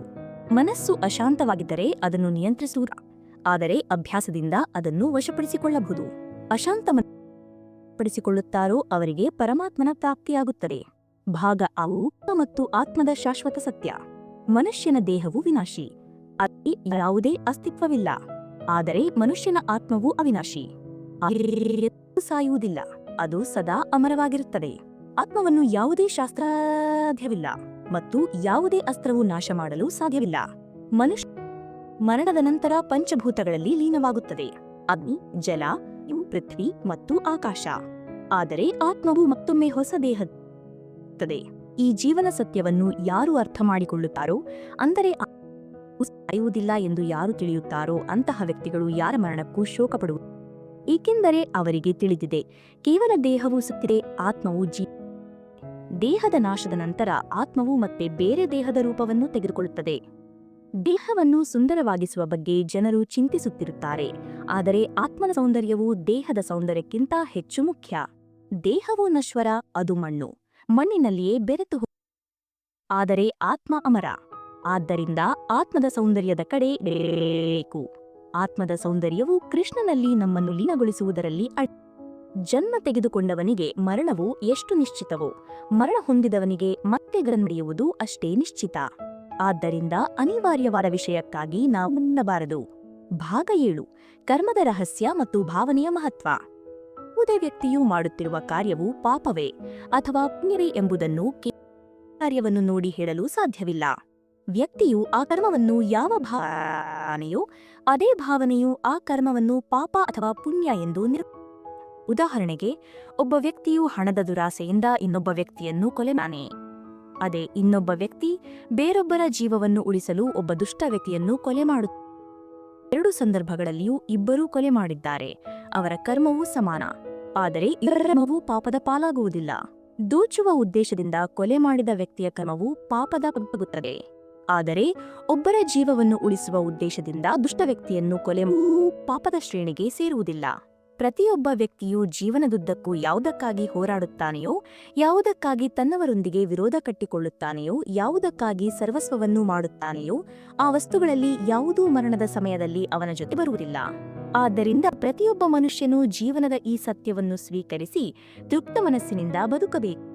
ಮನಸ್ಸು ಅಶಾಂತವಾಗಿದ್ದರೆ ಅದನ್ನು ನಿಯಂತ್ರಿಸುವುದು, ಆದರೆ ಅಭ್ಯಾಸದಿಂದ ಅದನ್ನು ವಶಪಡಿಸಿಕೊಳ್ಳಬಹುದು. ಅಶಾಂತ ಮನ- ಪಡಿಸಿಕೊಳ್ಳುತ್ತಾರೋ ಅವರಿಗೆ ಪರಮಾತ್ಮನ ಪ್ರಾಪ್ತಿಯಾಗುತ್ತದೆ. ಭಾಗ ಅವು ಮತ್ತು ಆತ್ಮದ ಶಾಶ್ವತ ಸತ್ಯ. ಮನುಷ್ಯನ ದೇಹವು ವಿನಾಶಿ. ಅಲ್ಲಿ ಯಾವುದೇ ಅಸ್ತಿತ್ವವಿಲ್ಲ. ಆದರೆ ಮನುಷ್ಯನ ಆತ್ಮವು ಅವಿನಾಶಿ. ಸಾಯುವುದಿಲ್ಲ. ಅದು ಸದಾ ಅಮರವಾಗಿರುತ್ತದೆ. ಆತ್ಮವನ್ನು ಯಾವುದೇ ಶಾಸ್ತ್ರ ಸಾಧ್ಯವಿಲ್ಲ ಮತ್ತು ಯಾವುದೇ ಅಸ್ತ್ರವು ನಾಶ ಮಾಡಲು ಸಾಧ್ಯವಿಲ್ಲ. ಮನುಷ್ಯ ಮರಣದ ನಂತರ ಪಂಚಭೂತಗಳಲ್ಲಿ ಲೀನವಾಗುತ್ತದೆ. ಅಗ್ನಿ, ಜಲ ಪೃಥ್ವಿ ಮತ್ತು ಆಕಾಶ. ಆದರೆ ಆತ್ಮವು ಮತ್ತೊಮ್ಮೆ ಹೊಸ ದೇಹದ ತ್ತದೆ. ಈ ಜೀವನ ಸತ್ಯವನ್ನು ಯಾರು ಅರ್ಥ ಮಾಡಿಕೊಳ್ಳುತ್ತಾರೋ ಅಂದರೆ ಸಾಯುವುದಿಲ್ಲ ಎಂದು ಯಾರು ತಿಳಿಯುತ್ತಾರೋ, ಅಂತಹ ವ್ಯಕ್ತಿಗಳು ಯಾರ ಮರಣಕ್ಕೂ ಶೋಕ ಪಡುವ ಏಕೆಂದರೆ ಅವರಿಗೆ ತಿಳಿದಿದೆ, ಕೇವಲ ದೇಹವು ಸುತ್ತಿದೆ, ಆತ್ಮವು ಜೀ ದೇಹದ ನಾಶದ ನಂತರ ಆತ್ಮವು ಮತ್ತೆ ಬೇರೆ ದೇಹದ ರೂಪವನ್ನು ತೆಗೆದುಕೊಳ್ಳುತ್ತದೆ. ದೇಹವನ್ನು ಸುಂದರವಾಗಿಸುವ ಬಗ್ಗೆ ಜನರು ಚಿಂತಿಸುತ್ತಿರುತ್ತಾರೆ. ಆದರೆ ಆತ್ಮನ ಸೌಂದರ್ಯವು ದೇಹದ ಸೌಂದರ್ಯಕ್ಕಿಂತ ಹೆಚ್ಚು ಮುಖ್ಯ. ದೇಹವು ನಶ್ವರ, ಅದು ಮಣ್ಣು. ಮಣ್ಣಿನಲ್ಲಿಯೇ ಬೆರೆತು ಆದರೆ ಆತ್ಮ ಅಮರ. ಆದ್ದರಿಂದ ಆತ್ಮದ ಸೌಂದರ್ಯದ ಕಡೆ ಬೇಕು. ಆತ್ಮದ ಸೌಂದರ್ಯವು ಕೃಷ್ಣನಲ್ಲಿ ನಮ್ಮನ್ನು ಲೀನಗೊಳಿಸುವುದರಲ್ಲಿ ಅ ಜನ್ಮ ತೆಗೆದುಕೊಂಡವನಿಗೆ ಮರಣವು ಎಷ್ಟು ನಿಶ್ಚಿತವೋ, ಮರಣ ಹೊಂದಿದವನಿಗೆ ಮತ್ತೆ ನಡೆಯುವುದು ಅಷ್ಟೇ ನಿಶ್ಚಿತ. ಆದ್ದರಿಂದ ಅನಿವಾರ್ಯವಾದ ವಿಷಯಕ್ಕಾಗಿ ನಾವು ಮುನ್ನಬಾರದು. ಭಾಗ ಏಳು. ಕರ್ಮದ ರಹಸ್ಯ ಮತ್ತು ಭಾವನೆಯ ಮಹತ್ವ. ಯಾವುದೇ ವ್ಯಕ್ತಿಯು ಮಾಡುತ್ತಿರುವ ಕಾರ್ಯವು ಪಾಪವೇ ಅಥವಾ ಪುಣ್ಯವೇ ಎಂಬುದನ್ನು ಕಾರ್ಯವನ್ನು ನೋಡಿ ಹೇಳಲು ಸಾಧ್ಯವಿಲ್ಲ. ವ್ಯಕ್ತಿಯು ಆ ಕರ್ಮವನ್ನು ಯಾವ ಭಾವನೆಯೋ ಅದೇ ಭಾವನೆಯು ಆ ಕರ್ಮವನ್ನು ಪಾಪ ಅಥವಾ ಪುಣ್ಯ ಎಂದು ನಿರ್ ಉದಾಹರಣೆಗೆ, ಒಬ್ಬ ವ್ಯಕ್ತಿಯು ಹಣದ ದುರಾಸೆಯಿಂದ ಇನ್ನೊಬ್ಬ ವ್ಯಕ್ತಿಯನ್ನು ಕೊಲೆ ಮಾನೆ ಅದೇ ಇನ್ನೊಬ್ಬ ವ್ಯಕ್ತಿ ಬೇರೊಬ್ಬರ ಜೀವವನ್ನು ಉಳಿಸಲು ಒಬ್ಬ ದುಷ್ಟ ವ್ಯಕ್ತಿಯನ್ನು ಕೊಲೆ ಮಾಡು ಎರಡು ಸಂದರ್ಭಗಳಲ್ಲಿಯೂ ಇಬ್ಬರೂ ಕೊಲೆ ಮಾಡಿದ್ದಾರೆ. ಅವರ ಕರ್ಮವೂ ಸಮಾನ. ಆದರೆ ಇವರ ಕರ್ಮವು ಪಾಪದ ಪಾಲಾಗುವುದಿಲ್ಲ. ದೋಚುವ ಉದ್ದೇಶದಿಂದ ಕೊಲೆ ಮಾಡಿದ ವ್ಯಕ್ತಿಯ ಕರ್ಮವು ಪಾಪದ ಪಾಪದಾಗುತ್ತದೆ ಆದರೆ ಒಬ್ಬರ ಜೀವವನ್ನು ಉಳಿಸುವ ಉದ್ದೇಶದಿಂದ ದುಷ್ಟ ವ್ಯಕ್ತಿಯನ್ನು ಕೊಲೆ ಪಾಪದ ಶ್ರೇಣಿಗೆ ಸೇರುವುದಿಲ್ಲ. ಪ್ರತಿಯೊಬ್ಬ ವ್ಯಕ್ತಿಯು ಜೀವನದುದ್ದಕ್ಕೂ ಯಾವುದಕ್ಕಾಗಿ ಹೋರಾಡುತ್ತಾನೆಯೋ, ಯಾವುದಕ್ಕಾಗಿ ತನ್ನವರೊಂದಿಗೆ ವಿರೋಧ ಕಟ್ಟಿಕೊಳ್ಳುತ್ತಾನೆಯೋ, ಯಾವುದಕ್ಕಾಗಿ ಸರ್ವಸ್ವವನ್ನು ಮಾಡುತ್ತಾನೆಯೋ, ಆ ವಸ್ತುಗಳಲ್ಲಿ ಯಾವುದೂ ಮರಣದ ಸಮಯದಲ್ಲಿ ಅವನ ಜೊತೆ ಬರುವುದಿಲ್ಲ. ಆದ್ದರಿಂದ ಪ್ರತಿಯೊಬ್ಬ ಮನುಷ್ಯನು ಜೀವನದ ಈ ಸತ್ಯವನ್ನು ಸ್ವೀಕರಿಸಿ ತೃಪ್ತ ಮನಸ್ಸಿನಿಂದ ಬದುಕಬೇಕು.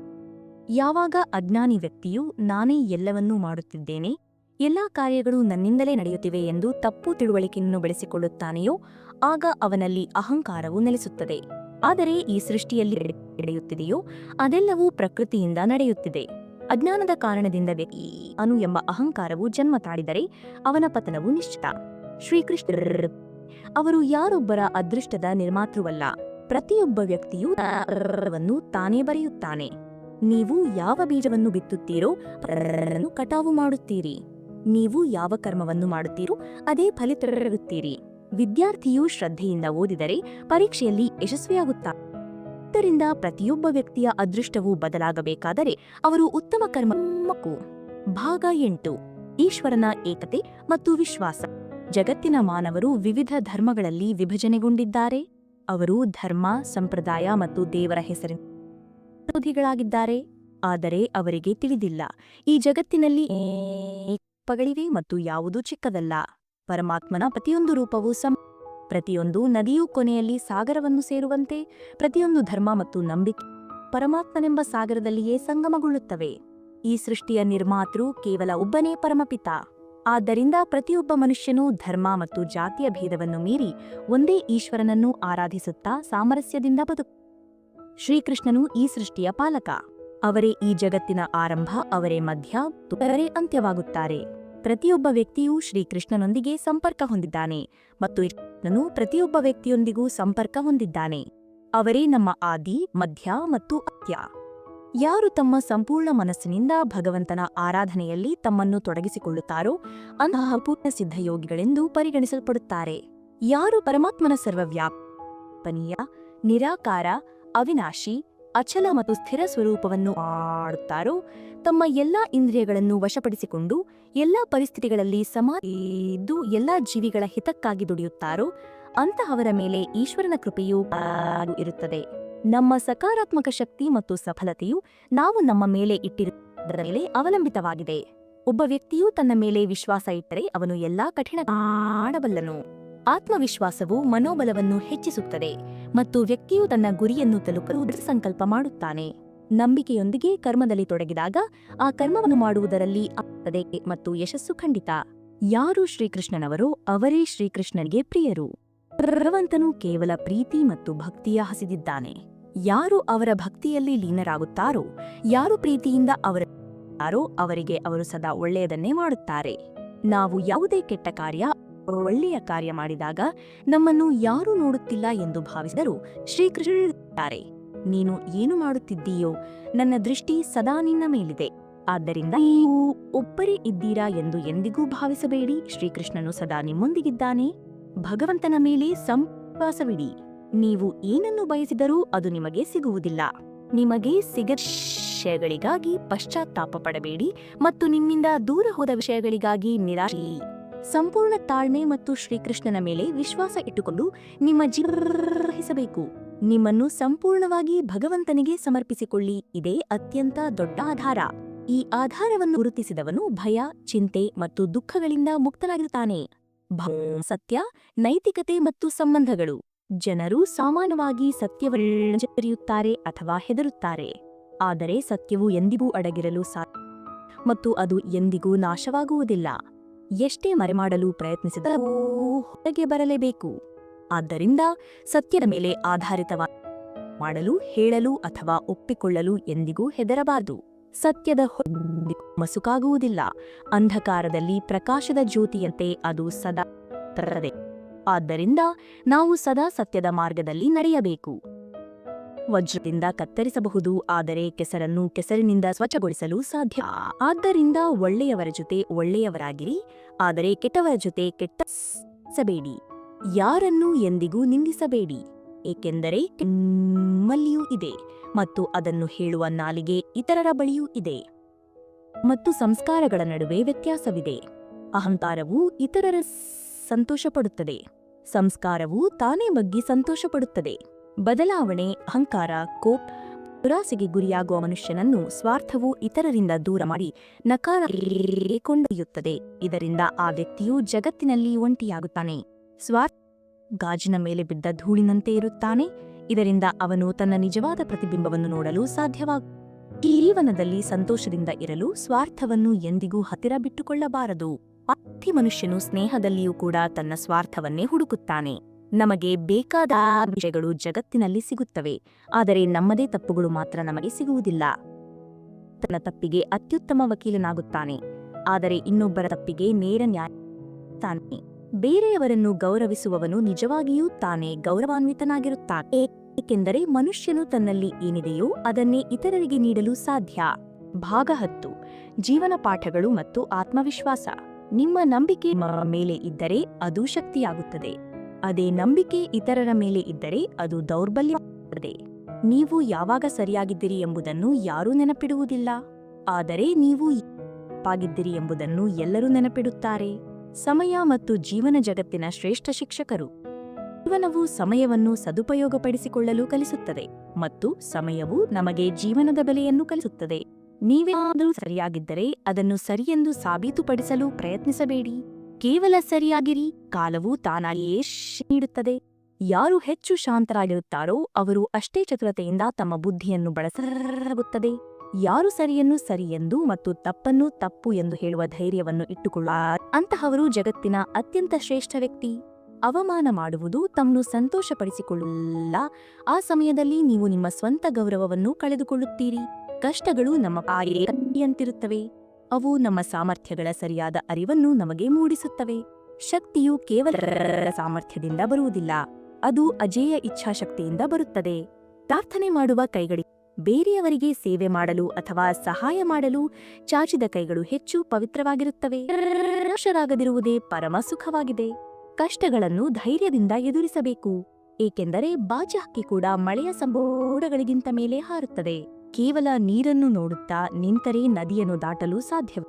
ಯಾವಾಗ ಅಜ್ಞಾನಿ ವ್ಯಕ್ತಿಯು, ನಾನೇ ಎಲ್ಲವನ್ನೂ ಮಾಡುತ್ತಿದ್ದೇನೆ, ಎಲ್ಲಾ ಕಾರ್ಯಗಳು ನನ್ನಿಂದಲೇ ನಡೆಯುತ್ತಿವೆ ಎಂದು ತಪ್ಪು ತಿಳುವಳಿಕೆಯನ್ನು ಬೆಳೆಸಿಕೊಳ್ಳುತ್ತಾನೆಯೋ ಆಗ ಅವನಲ್ಲಿ ಅಹಂಕಾರವು ನೆಲೆಸುತ್ತದೆ. ಆದರೆ ಈ ಸೃಷ್ಟಿಯಲ್ಲಿ ನಡೆ- ನಡೆಯುತ್ತಿದೆಯೋ, ಅದೆಲ್ಲವೂ ಪ್ರಕೃತಿಯಿಂದ ನಡೆಯುತ್ತಿದೆ. ಅಜ್ಞಾನದ ಕಾರಣದಿಂದ ಅನು ಎಂಬ ಅಹಂಕಾರವು ಜನ್ಮ ತಾಳಿದರೆ ಅವನ ಪತನವು ನಿಶ್ಚಿತ. ಶ್ರೀಕೃಷ್ಣ ಅವರು ಯಾರೊಬ್ಬರ ಅದೃಷ್ಟದ ನಿರ್ಮಾತೃವಲ್ಲ. ಪ್ರತಿಯೊಬ್ಬ ವ್ಯಕ್ತಿಯೂ ತಾನೇ ಬರೆಯುತ್ತಾನೆ. ನೀವು ಯಾವ ಬೀಜವನ್ನು ಬಿತ್ತುತ್ತೀರೋ ಕಟಾವು ಮಾಡುತ್ತೀರಿ. ನೀವು ಯಾವ ಕರ್ಮವನ್ನು ಮಾಡುತ್ತೀರೋ ಅದೇ ಫಲಿತರುತ್ತೀರಿ ವಿದ್ಯಾರ್ಥಿಯು ಶ್ರದ್ಧೆಯಿಂದ ಓದಿದರೆ ಪರೀಕ್ಷೆಯಲ್ಲಿ ಯಶಸ್ವಿಯಾಗುತ್ತಾರೆ ಇದರಿಂದ ಪ್ರತಿಯೊಬ್ಬ ವ್ಯಕ್ತಿಯ ಅದೃಷ್ಟವು ಬದಲಾಗಬೇಕಾದರೆ ಅವರು ಉತ್ತಮ ಕರ್ಮಕ್ಕೂ ಭಾಗ ಎಂಟು. ಈಶ್ವರನ ಏಕತೆ ಮತ್ತು ವಿಶ್ವಾಸ. ಜಗತ್ತಿನ ಮಾನವರು ವಿವಿಧ ಧರ್ಮಗಳಲ್ಲಿ ವಿಭಜನೆಗೊಂಡಿದ್ದಾರೆ. ಅವರು ಧರ್ಮ, ಸಂಪ್ರದಾಯ ಮತ್ತು ದೇವರ ಹೆಸರಿನ ವಿರೋಧಿಗಳಾಗಿದ್ದಾರೆ. ಆದರೆ ಅವರಿಗೆ ತಿಳಿದಿಲ್ಲ. ಈ ಜಗತ್ತಿನಲ್ಲಿ ಪಗಳಿವೆ ಮತ್ತು ಯಾವುದೂ ಚಿಕ್ಕದಲ್ಲ. ಪರಮಾತ್ಮನ ಪ್ರತಿಯೊಂದು ರೂಪವೂ ಸಂ ಪ್ರತಿಯೊಂದು ನದಿಯೂ ಕೊನೆಯಲ್ಲಿ ಸಾಗರವನ್ನು ಸೇರುವಂತೆ ಪ್ರತಿಯೊಂದು ಧರ್ಮ ಮತ್ತು ನಂಬಿಕೆ ಪರಮಾತ್ಮನೆಂಬ ಸಾಗರದಲ್ಲಿಯೇ ಸಂಗಮಗೊಳ್ಳುತ್ತವೆ. ಈ ಸೃಷ್ಟಿಯ ನಿರ್ಮಾತೃ ಕೇವಲ ಒಬ್ಬನೇ ಪರಮಪಿತ. ಆದ್ದರಿಂದ ಪ್ರತಿಯೊಬ್ಬ ಮನುಷ್ಯನೂ ಧರ್ಮ ಮತ್ತು ಜಾತಿಯ ಭೇದವನ್ನು ಮೀರಿ ಒಂದೇ ಈಶ್ವರನನ್ನು ಆರಾಧಿಸುತ್ತಾ ಸಾಮರಸ್ಯದಿಂದ ಬದುಕು ಶ್ರೀಕೃಷ್ಣನು ಈ ಸೃಷ್ಟಿಯ ಪಾಲಕ. ಅವರೇ ಈ ಜಗತ್ತಿನ ಆರಂಭ, ಅವರೇ ಮಧ್ಯ ಅವರೇ ಅಂತ್ಯವಾಗುತ್ತಾರೆ. ಪ್ರತಿಯೊಬ್ಬ ವ್ಯಕ್ತಿಯೂ ಶ್ರೀಕೃಷ್ಣನೊಂದಿಗೆ ಸಂಪರ್ಕ ಹೊಂದಿದ್ದಾನೆ ಮತ್ತು ಕೃಷ್ಣನು ಪ್ರತಿಯೊಬ್ಬ ವ್ಯಕ್ತಿಯೊಂದಿಗೂ ಸಂಪರ್ಕ ಹೊಂದಿದ್ದಾನೆ. ಅವರೇ ನಮ್ಮ ಆದಿ, ಮಧ್ಯ ಮತ್ತು ಅತ್ಯ. ಯಾರು ತಮ್ಮ ಸಂಪೂರ್ಣ ಮನಸ್ಸಿನಿಂದ ಭಗವಂತನ ಆರಾಧನೆಯಲ್ಲಿ ತಮ್ಮನ್ನು ತೊಡಗಿಸಿಕೊಳ್ಳುತ್ತಾರೋ, ಅಂತಹ ಪೂರ್ಣ ಸಿದ್ಧಯೋಗಿಗಳೆಂದು ಪರಿಗಣಿಸಲ್ಪಡುತ್ತಾರೆ. ಯಾರು ಪರಮಾತ್ಮನ ಸರ್ವವ್ಯಾಪನೀಯ, ನಿರಾಕಾರ, ಅವಿನಾಶಿ ಅಚಲ ಮತ್ತು ಸ್ಥಿರ ಸ್ವರೂಪವನ್ನು ಆಡುತ್ತಾರೋ, ತಮ್ಮ ಎಲ್ಲಾ ಇಂದ್ರಿಯಗಳನ್ನು ವಶಪಡಿಸಿಕೊಂಡು ಎಲ್ಲಾ ಪರಿಸ್ಥಿತಿಗಳಲ್ಲಿ ಸಮಾಧಿ ಇದ್ದು ಎಲ್ಲಾ ಜೀವಿಗಳ ಹಿತಕ್ಕಾಗಿ ದುಡಿಯುತ್ತಾರೋ, ಅಂತಹವರ ಮೇಲೆ ಈಶ್ವರನ ಕೃಪೆಯೂ ಇರುತ್ತದೆ. ನಮ್ಮ ಸಕಾರಾತ್ಮಕ ಶಕ್ತಿ ಮತ್ತು ಸಫಲತೆಯು ನಾವು ನಮ್ಮ ಮೇಲೆ ಇಟ್ಟಿರುವುದರ ಮೇಲೆ ಅವಲಂಬಿತವಾಗಿದೆ. ಒಬ್ಬ ವ್ಯಕ್ತಿಯು ತನ್ನ ಮೇಲೆ ವಿಶ್ವಾಸ ಇಟ್ಟರೆ ಅವನು ಎಲ್ಲಾ ಕಠಿಣ ಮಾಡಬಲ್ಲನು ಆತ್ಮವಿಶ್ವಾಸವು ಮನೋಬಲವನ್ನು ಹೆಚ್ಚಿಸುತ್ತದೆ ಮತ್ತು ವ್ಯಕ್ತಿಯು ತನ್ನ ಗುರಿಯನ್ನು ತಲುಪಲು ಸಂಕಲ್ಪ ಮಾಡುತ್ತಾನೆ. ನಂಬಿಕೆಯೊಂದಿಗೆ ಕರ್ಮದಲ್ಲಿ ತೊಡಗಿದಾಗ ಆ ಕರ್ಮವನ್ನು ಮಾಡುವುದರಲ್ಲಿ ಆಗ್ತದೆ ಮತ್ತು ಯಶಸ್ಸು ಖಂಡಿತ. ಯಾರು ಶ್ರೀಕೃಷ್ಣನವರೋ ಅವರೇ ಶ್ರೀಕೃಷ್ಣನಿಗೆ ಪ್ರಿಯರು. ಭಗವಂತನು ಕೇವಲ ಪ್ರೀತಿ ಮತ್ತು ಭಕ್ತಿಯ ಹಸಿದಿದ್ದಾನೆ. ಯಾರು ಅವರ ಭಕ್ತಿಯಲ್ಲಿ ಲೀನರಾಗುತ್ತಾರೋ, ಯಾರು ಪ್ರೀತಿಯಿಂದ ಅವರೋ ಅವರಿಗೆ ಅವರು ಸದಾ ಒಳ್ಳೆಯದನ್ನೇ ಮಾಡುತ್ತಾರೆ. ನಾವು ಯಾವುದೇ ಕೆಟ್ಟ ಕಾರ್ಯ ಒಳ್ಳೆಯ ಕಾರ್ಯ ಮಾಡಿದಾಗ ನಮ್ಮನ್ನು ಯಾರೂ ನೋಡುತ್ತಿಲ್ಲ ಎಂದು ಭಾವಿಸಿದರು ಶ್ರೀಕೃಷ್ಣ ಹೇಳಿದ್ದಾರೆ, ನೀನು ಏನು ಮಾಡುತ್ತಿದ್ದೀಯೋ ನನ್ನ ದೃಷ್ಟಿ ಸದಾ ನಿನ್ನ ಮೇಲಿದೆ. ಆದ್ದರಿಂದ ನೀವು ಒಬ್ಬರೇ ಇದ್ದೀರಾ ಎಂದು ಎಂದಿಗೂ ಭಾವಿಸಬೇಡಿ. ಶ್ರೀಕೃಷ್ಣನು ಸದಾ ನಿಮ್ಮೊಂದಿಗಿದ್ದಾನೆ. ಭಗವಂತನ ಮೇಲೆ ಸಂವಾಸವಿಡಿ ನೀವು ಏನನ್ನು ಬಯಸಿದರೂ ಅದು ನಿಮಗೆ ಸಿಗುವುದಿಲ್ಲ. ನಿಮಗೆ ಸಿಗ ವಿಷಯಗಳಿಗಾಗಿ ಪಶ್ಚಾತ್ತಾಪ ಪಡಬೇಡಿ ಮತ್ತು ನಿಮ್ಮಿಂದ ದೂರ ಹೋದ ವಿಷಯಗಳಿಗಾಗಿ ನಿರಾಶೆ ಸಂಪೂರ್ಣ ತಾಳ್ಮೆ ಮತ್ತು ಶ್ರೀಕೃಷ್ಣನ ಮೇಲೆ ವಿಶ್ವಾಸ ಇಟ್ಟುಕೊಂಡು ನಿಮ್ಮ ಜೀವಿಸಬೇಕು ನಿಮ್ಮನ್ನು ಸಂಪೂರ್ಣವಾಗಿ ಭಗವಂತನಿಗೆ ಸಮರ್ಪಿಸಿಕೊಳ್ಳಿ. ಇದೇ ಅತ್ಯಂತ ದೊಡ್ಡ ಆಧಾರ. ಈ ಆಧಾರವನ್ನು ಗುರುತಿಸಿದವನು ಭಯ, ಚಿಂತೆ ಮತ್ತು ದುಃಖಗಳಿಂದ ಮುಕ್ತನಾಗಿರುತ್ತಾನೆ. ಸತ್ಯ, ನೈತಿಕತೆ ಮತ್ತು ಸಂಬಂಧಗಳು. ಜನರು ಸಾಮಾನ್ಯವಾಗಿ ಸತ್ಯವರಿಯುತ್ತಾರೆ ಅಥವಾ ಹೆದರುತ್ತಾರೆ. ಆದರೆ ಸತ್ಯವು ಎಂದಿಗೂ ಅಡಗಿರಲು ಸಾಧ್ಯ ಮತ್ತು ಅದು ಎಂದಿಗೂ ನಾಶವಾಗುವುದಿಲ್ಲ. ಎಷ್ಟೇ ಮರೆಮಾಡಲು ಪ್ರಯತ್ನಿಸಿದರೂ ಹೊರಗೆ ಬರಲೇಬೇಕು. ಆದ್ದರಿಂದ ಸತ್ಯದ ಮೇಲೆ ಆಧಾರಿತವ ಮಾಡಲು, ಹೇಳಲು ಅಥವಾ ಒಪ್ಪಿಕೊಳ್ಳಲು ಎಂದಿಗೂ ಹೆದರಬಾರದು. ಸತ್ಯದ ಮಸುಕಾಗುವುದಿಲ್ಲ. ಅಂಧಕಾರದಲ್ಲಿ ಪ್ರಕಾಶದ ಜ್ಯೋತಿಯಂತೆ ಅದು ಸದಾ ತರದೆ ಆದ್ದರಿಂದ ನಾವು ಸದಾ ಸತ್ಯದ ಮಾರ್ಗದಲ್ಲಿ ನಡೆಯಬೇಕು. ವಜ್ರದಿಂದ ಕತ್ತರಿಸಬಹುದು, ಆದರೆ ಕೆಸರನ್ನು ಕೆಸರಿನಿಂದ ಸ್ವಚ್ಛಗೊಳಿಸಲು ಸಾಧ್ಯ. ಆದ್ದರಿಂದ ಒಳ್ಳೆಯವರ ಜೊತೆ ಒಳ್ಳೆಯವರಾಗಿರಿ, ಆದರೆ ಕೆಟ್ಟವರ ಜೊತೆ ಕೆಟ್ಟಸಬೇಡಿ. ಯಾರನ್ನು ಎಂದಿಗೂ ನಿಂದಿಸಬೇಡಿ, ಏಕೆಂದರೆ ನಿಮ್ಮಲ್ಲಿಯೂ ಇದೆ ಮತ್ತು ಅದನ್ನು ಹೇಳುವ ನಾಲಿಗೆ ಇತರರ ಬಳಿಯೂ ಇದೆ. ಮತ್ತು ಸಂಸ್ಕಾರಗಳ ನಡುವೆ ವ್ಯತ್ಯಾಸವಿದೆ. ಅಹಂಕಾರವು ಇತರರ ಸಂತೋಷಪಡುತ್ತದೆ. ಸಂಸ್ಕಾರವು ತಾನೇ ಬಗ್ಗಿ ಸಂತೋಷಪಡುತ್ತದೆ. ಬದಲಾವಣೆ, ಅಹಂಕಾರ, ಕೋಪ್, ದುರಾಸೆಗೆ ಗುರಿಯಾಗುವ ಮನುಷ್ಯನನ್ನು ಸ್ವಾರ್ಥವು ಇತರರಿಂದ ದೂರ ಮಾಡಿ ನಕಾರ ಕೊಂಡೊಯ್ಯುತ್ತದೆ ಇದರಿಂದ ಆ ವ್ಯಕ್ತಿಯು ಜಗತ್ತಿನಲ್ಲಿ ಒಂಟಿಯಾಗುತ್ತಾನೆ. ಸ್ವಾರ್ಥ ಗಾಜಿನ ಮೇಲೆ ಬಿದ್ದ ಧೂಳಿನಂತೆ ಇರುತ್ತಾನೆ. ಇದರಿಂದ ಅವನು ತನ್ನ ನಿಜವಾದ ಪ್ರತಿಬಿಂಬವನ್ನು ನೋಡಲು ಸಾಧ್ಯವಾಗ, ಜೀವನದಲ್ಲಿ ಸಂತೋಷದಿಂದ ಇರಲು ಸ್ವಾರ್ಥವನ್ನು ಎಂದಿಗೂ ಹತ್ತಿರ ಬಿಟ್ಟುಕೊಳ್ಳಬಾರದು. ಅತಿ ಮನುಷ್ಯನು ಸ್ನೇಹದಲ್ಲಿಯೂ ಕೂಡ ತನ್ನ ಸ್ವಾರ್ಥವನ್ನೇ ಹುಡುಕುತ್ತಾನೆ. ನಮಗೆ ಬೇಕಾದ ವಿಷಯಗಳು ಜಗತ್ತಿನಲ್ಲಿ ಸಿಗುತ್ತವೆ, ಆದರೆ ನಮ್ಮದೇ ತಪ್ಪುಗಳು ಮಾತ್ರ ನಮಗೆ ಸಿಗುವುದಿಲ್ಲ. ತನ್ನ ತಪ್ಪಿಗೆ ಅತ್ಯುತ್ತಮ ವಕೀಲನಾಗುತ್ತಾನೆ, ಆದರೆ ಇನ್ನೊಬ್ಬರ ತಪ್ಪಿಗೆ ನೇರ ನ್ಯಾಯ ತಾನೆ. ಬೇರೆಯವರನ್ನು ಗೌರವಿಸುವವನು ನಿಜವಾಗಿಯೂ ತಾನೇ ಗೌರವಾನ್ವಿತನಾಗಿರುತ್ತಾನೆ, ಏಕೆಂದರೆ ಮನುಷ್ಯನು ತನ್ನಲ್ಲಿ ಏನಿದೆಯೋ ಅದನ್ನೇ ಇತರರಿಗೆ ನೀಡಲು ಸಾಧ್ಯ. ಭಾಗ ಹತ್ತು. ಜೀವನ ಪಾಠಗಳು ಮತ್ತು ಆತ್ಮವಿಶ್ವಾಸ. ನಿಮ್ಮ ನಂಬಿಕೆ ಮೇಲೆ ಇದ್ದರೆ ಅದು ಶಕ್ತಿಯಾಗುತ್ತದೆ. ಅದೇ ನಂಬಿಕೆ ಇತರರ ಮೇಲೆ ಇದ್ದರೆ ಅದು ದೌರ್ಬಲ್ಯ ನೀವು ಯಾವಾಗ ಸರಿಯಾಗಿದ್ದೀರಿ ಎಂಬುದನ್ನು ಯಾರೂ ನೆನಪಿಡುವುದಿಲ್ಲ. ಆದರೆ ನೀವು ಪಾಗಿದ್ದೀರಿ ಎಂಬುದನ್ನು ಎಲ್ಲರೂ ನೆನಪಿಡುತ್ತಾರೆ. ಸಮಯ ಮತ್ತು ಜೀವನ ಜಗತ್ತಿನ ಶ್ರೇಷ್ಠ ಶಿಕ್ಷಕರು. ಜೀವನವು ಸಮಯವನ್ನು ಸದುಪಯೋಗಪಡಿಸಿಕೊಳ್ಳಲು ಕಲಿಸುತ್ತದೆ ಮತ್ತು ಸಮಯವು ನಮಗೆ ಜೀವನದ ಬೆಲೆಯನ್ನು ಕಲಿಸುತ್ತದೆ. ನೀವೇನಾದರೂ ಸರಿಯಾಗಿದ್ದರೆ ಅದನ್ನು ಸರಿಯೆಂದು ಸಾಬೀತುಪಡಿಸಲು ಪ್ರಯತ್ನಿಸಬೇಡಿ. ಕೇವಲ ಸರಿಯಾಗಿರಿ, ಕಾಲವು ತಾನಾಗಿಯೇ ನೀಡುತ್ತದೆ. ಯಾರು ಹೆಚ್ಚು ಶಾಂತರಾಗಿರುತ್ತಾರೋ ಅವರು ಅಷ್ಟೇ ಚತುರತೆಯಿಂದ ತಮ್ಮ ಬುದ್ಧಿಯನ್ನು ಬಳಸಲಾಗುತ್ತದೆ ಯಾರು ಸರಿಯನ್ನು ಸರಿಯೆಂದು ಮತ್ತು ತಪ್ಪನ್ನು ತಪ್ಪು ಎಂದು ಹೇಳುವ ಧೈರ್ಯವನ್ನು ಇಟ್ಟುಕೊಳ್ಳ ಅಂತಹವರು ಜಗತ್ತಿನ ಅತ್ಯಂತ ಶ್ರೇಷ್ಠ ವ್ಯಕ್ತಿ. ಅವಮಾನ ಮಾಡುವುದು ತಮ್ಮನ್ನು ಸಂತೋಷಪಡಿಸಿಕೊಳ್ಳಲ್ಲ ಆ ಸಮಯದಲ್ಲಿ ನೀವು ನಿಮ್ಮ ಸ್ವಂತ ಗೌರವವನ್ನು ಕಳೆದುಕೊಳ್ಳುತ್ತೀರಿ. ಕಷ್ಟಗಳು ನಮ್ಮ ಪಾಯಂತಿರುತ್ತವೆ ಅವು ನಮ್ಮ ಸಾಮರ್ಥ್ಯಗಳ ಸರಿಯಾದ ಅರಿವನ್ನು ನಮಗೆ ಮೂಡಿಸುತ್ತವೆ. ಶಕ್ತಿಯು ಕೇವಲ ಸಾಮರ್ಥ್ಯದಿಂದ ಬರುವುದಿಲ್ಲ, ಅದು ಅಜೇಯ ಇಚ್ಛಾಶಕ್ತಿಯಿಂದ ಬರುತ್ತದೆ. ಪ್ರಾರ್ಥನೆ ಮಾಡುವ ಕೈಗಳಿ ಬೇರೆಯವರಿಗೆ ಸೇವೆ ಮಾಡಲು ಅಥವಾ ಸಹಾಯ ಮಾಡಲು ಚಾಚಿದ ಕೈಗಳು ಹೆಚ್ಚು ಪವಿತ್ರವಾಗಿರುತ್ತವೆ. ನಿರಾಶರಾಗದಿರುವುದೇ ಪರಮ ಸುಖವಾಗಿದೆ. ಕಷ್ಟಗಳನ್ನು ಧೈರ್ಯದಿಂದ ಎದುರಿಸಬೇಕು, ಏಕೆಂದರೆ ಬಾಜಿ ಹಕ್ಕಿ ಕೂಡ ಮಳೆಯ ಸಂಬೋಡಗಳಿಗಿಂತ ಮೇಲೆ ಹಾರುತ್ತದೆ. ಕೇವಲ ನೀರನ್ನು ನೋಡುತ್ತಾ ನಿಂತರೆ ನದಿಯನ್ನು ದಾಟಲು ಸಾಧ್ಯ.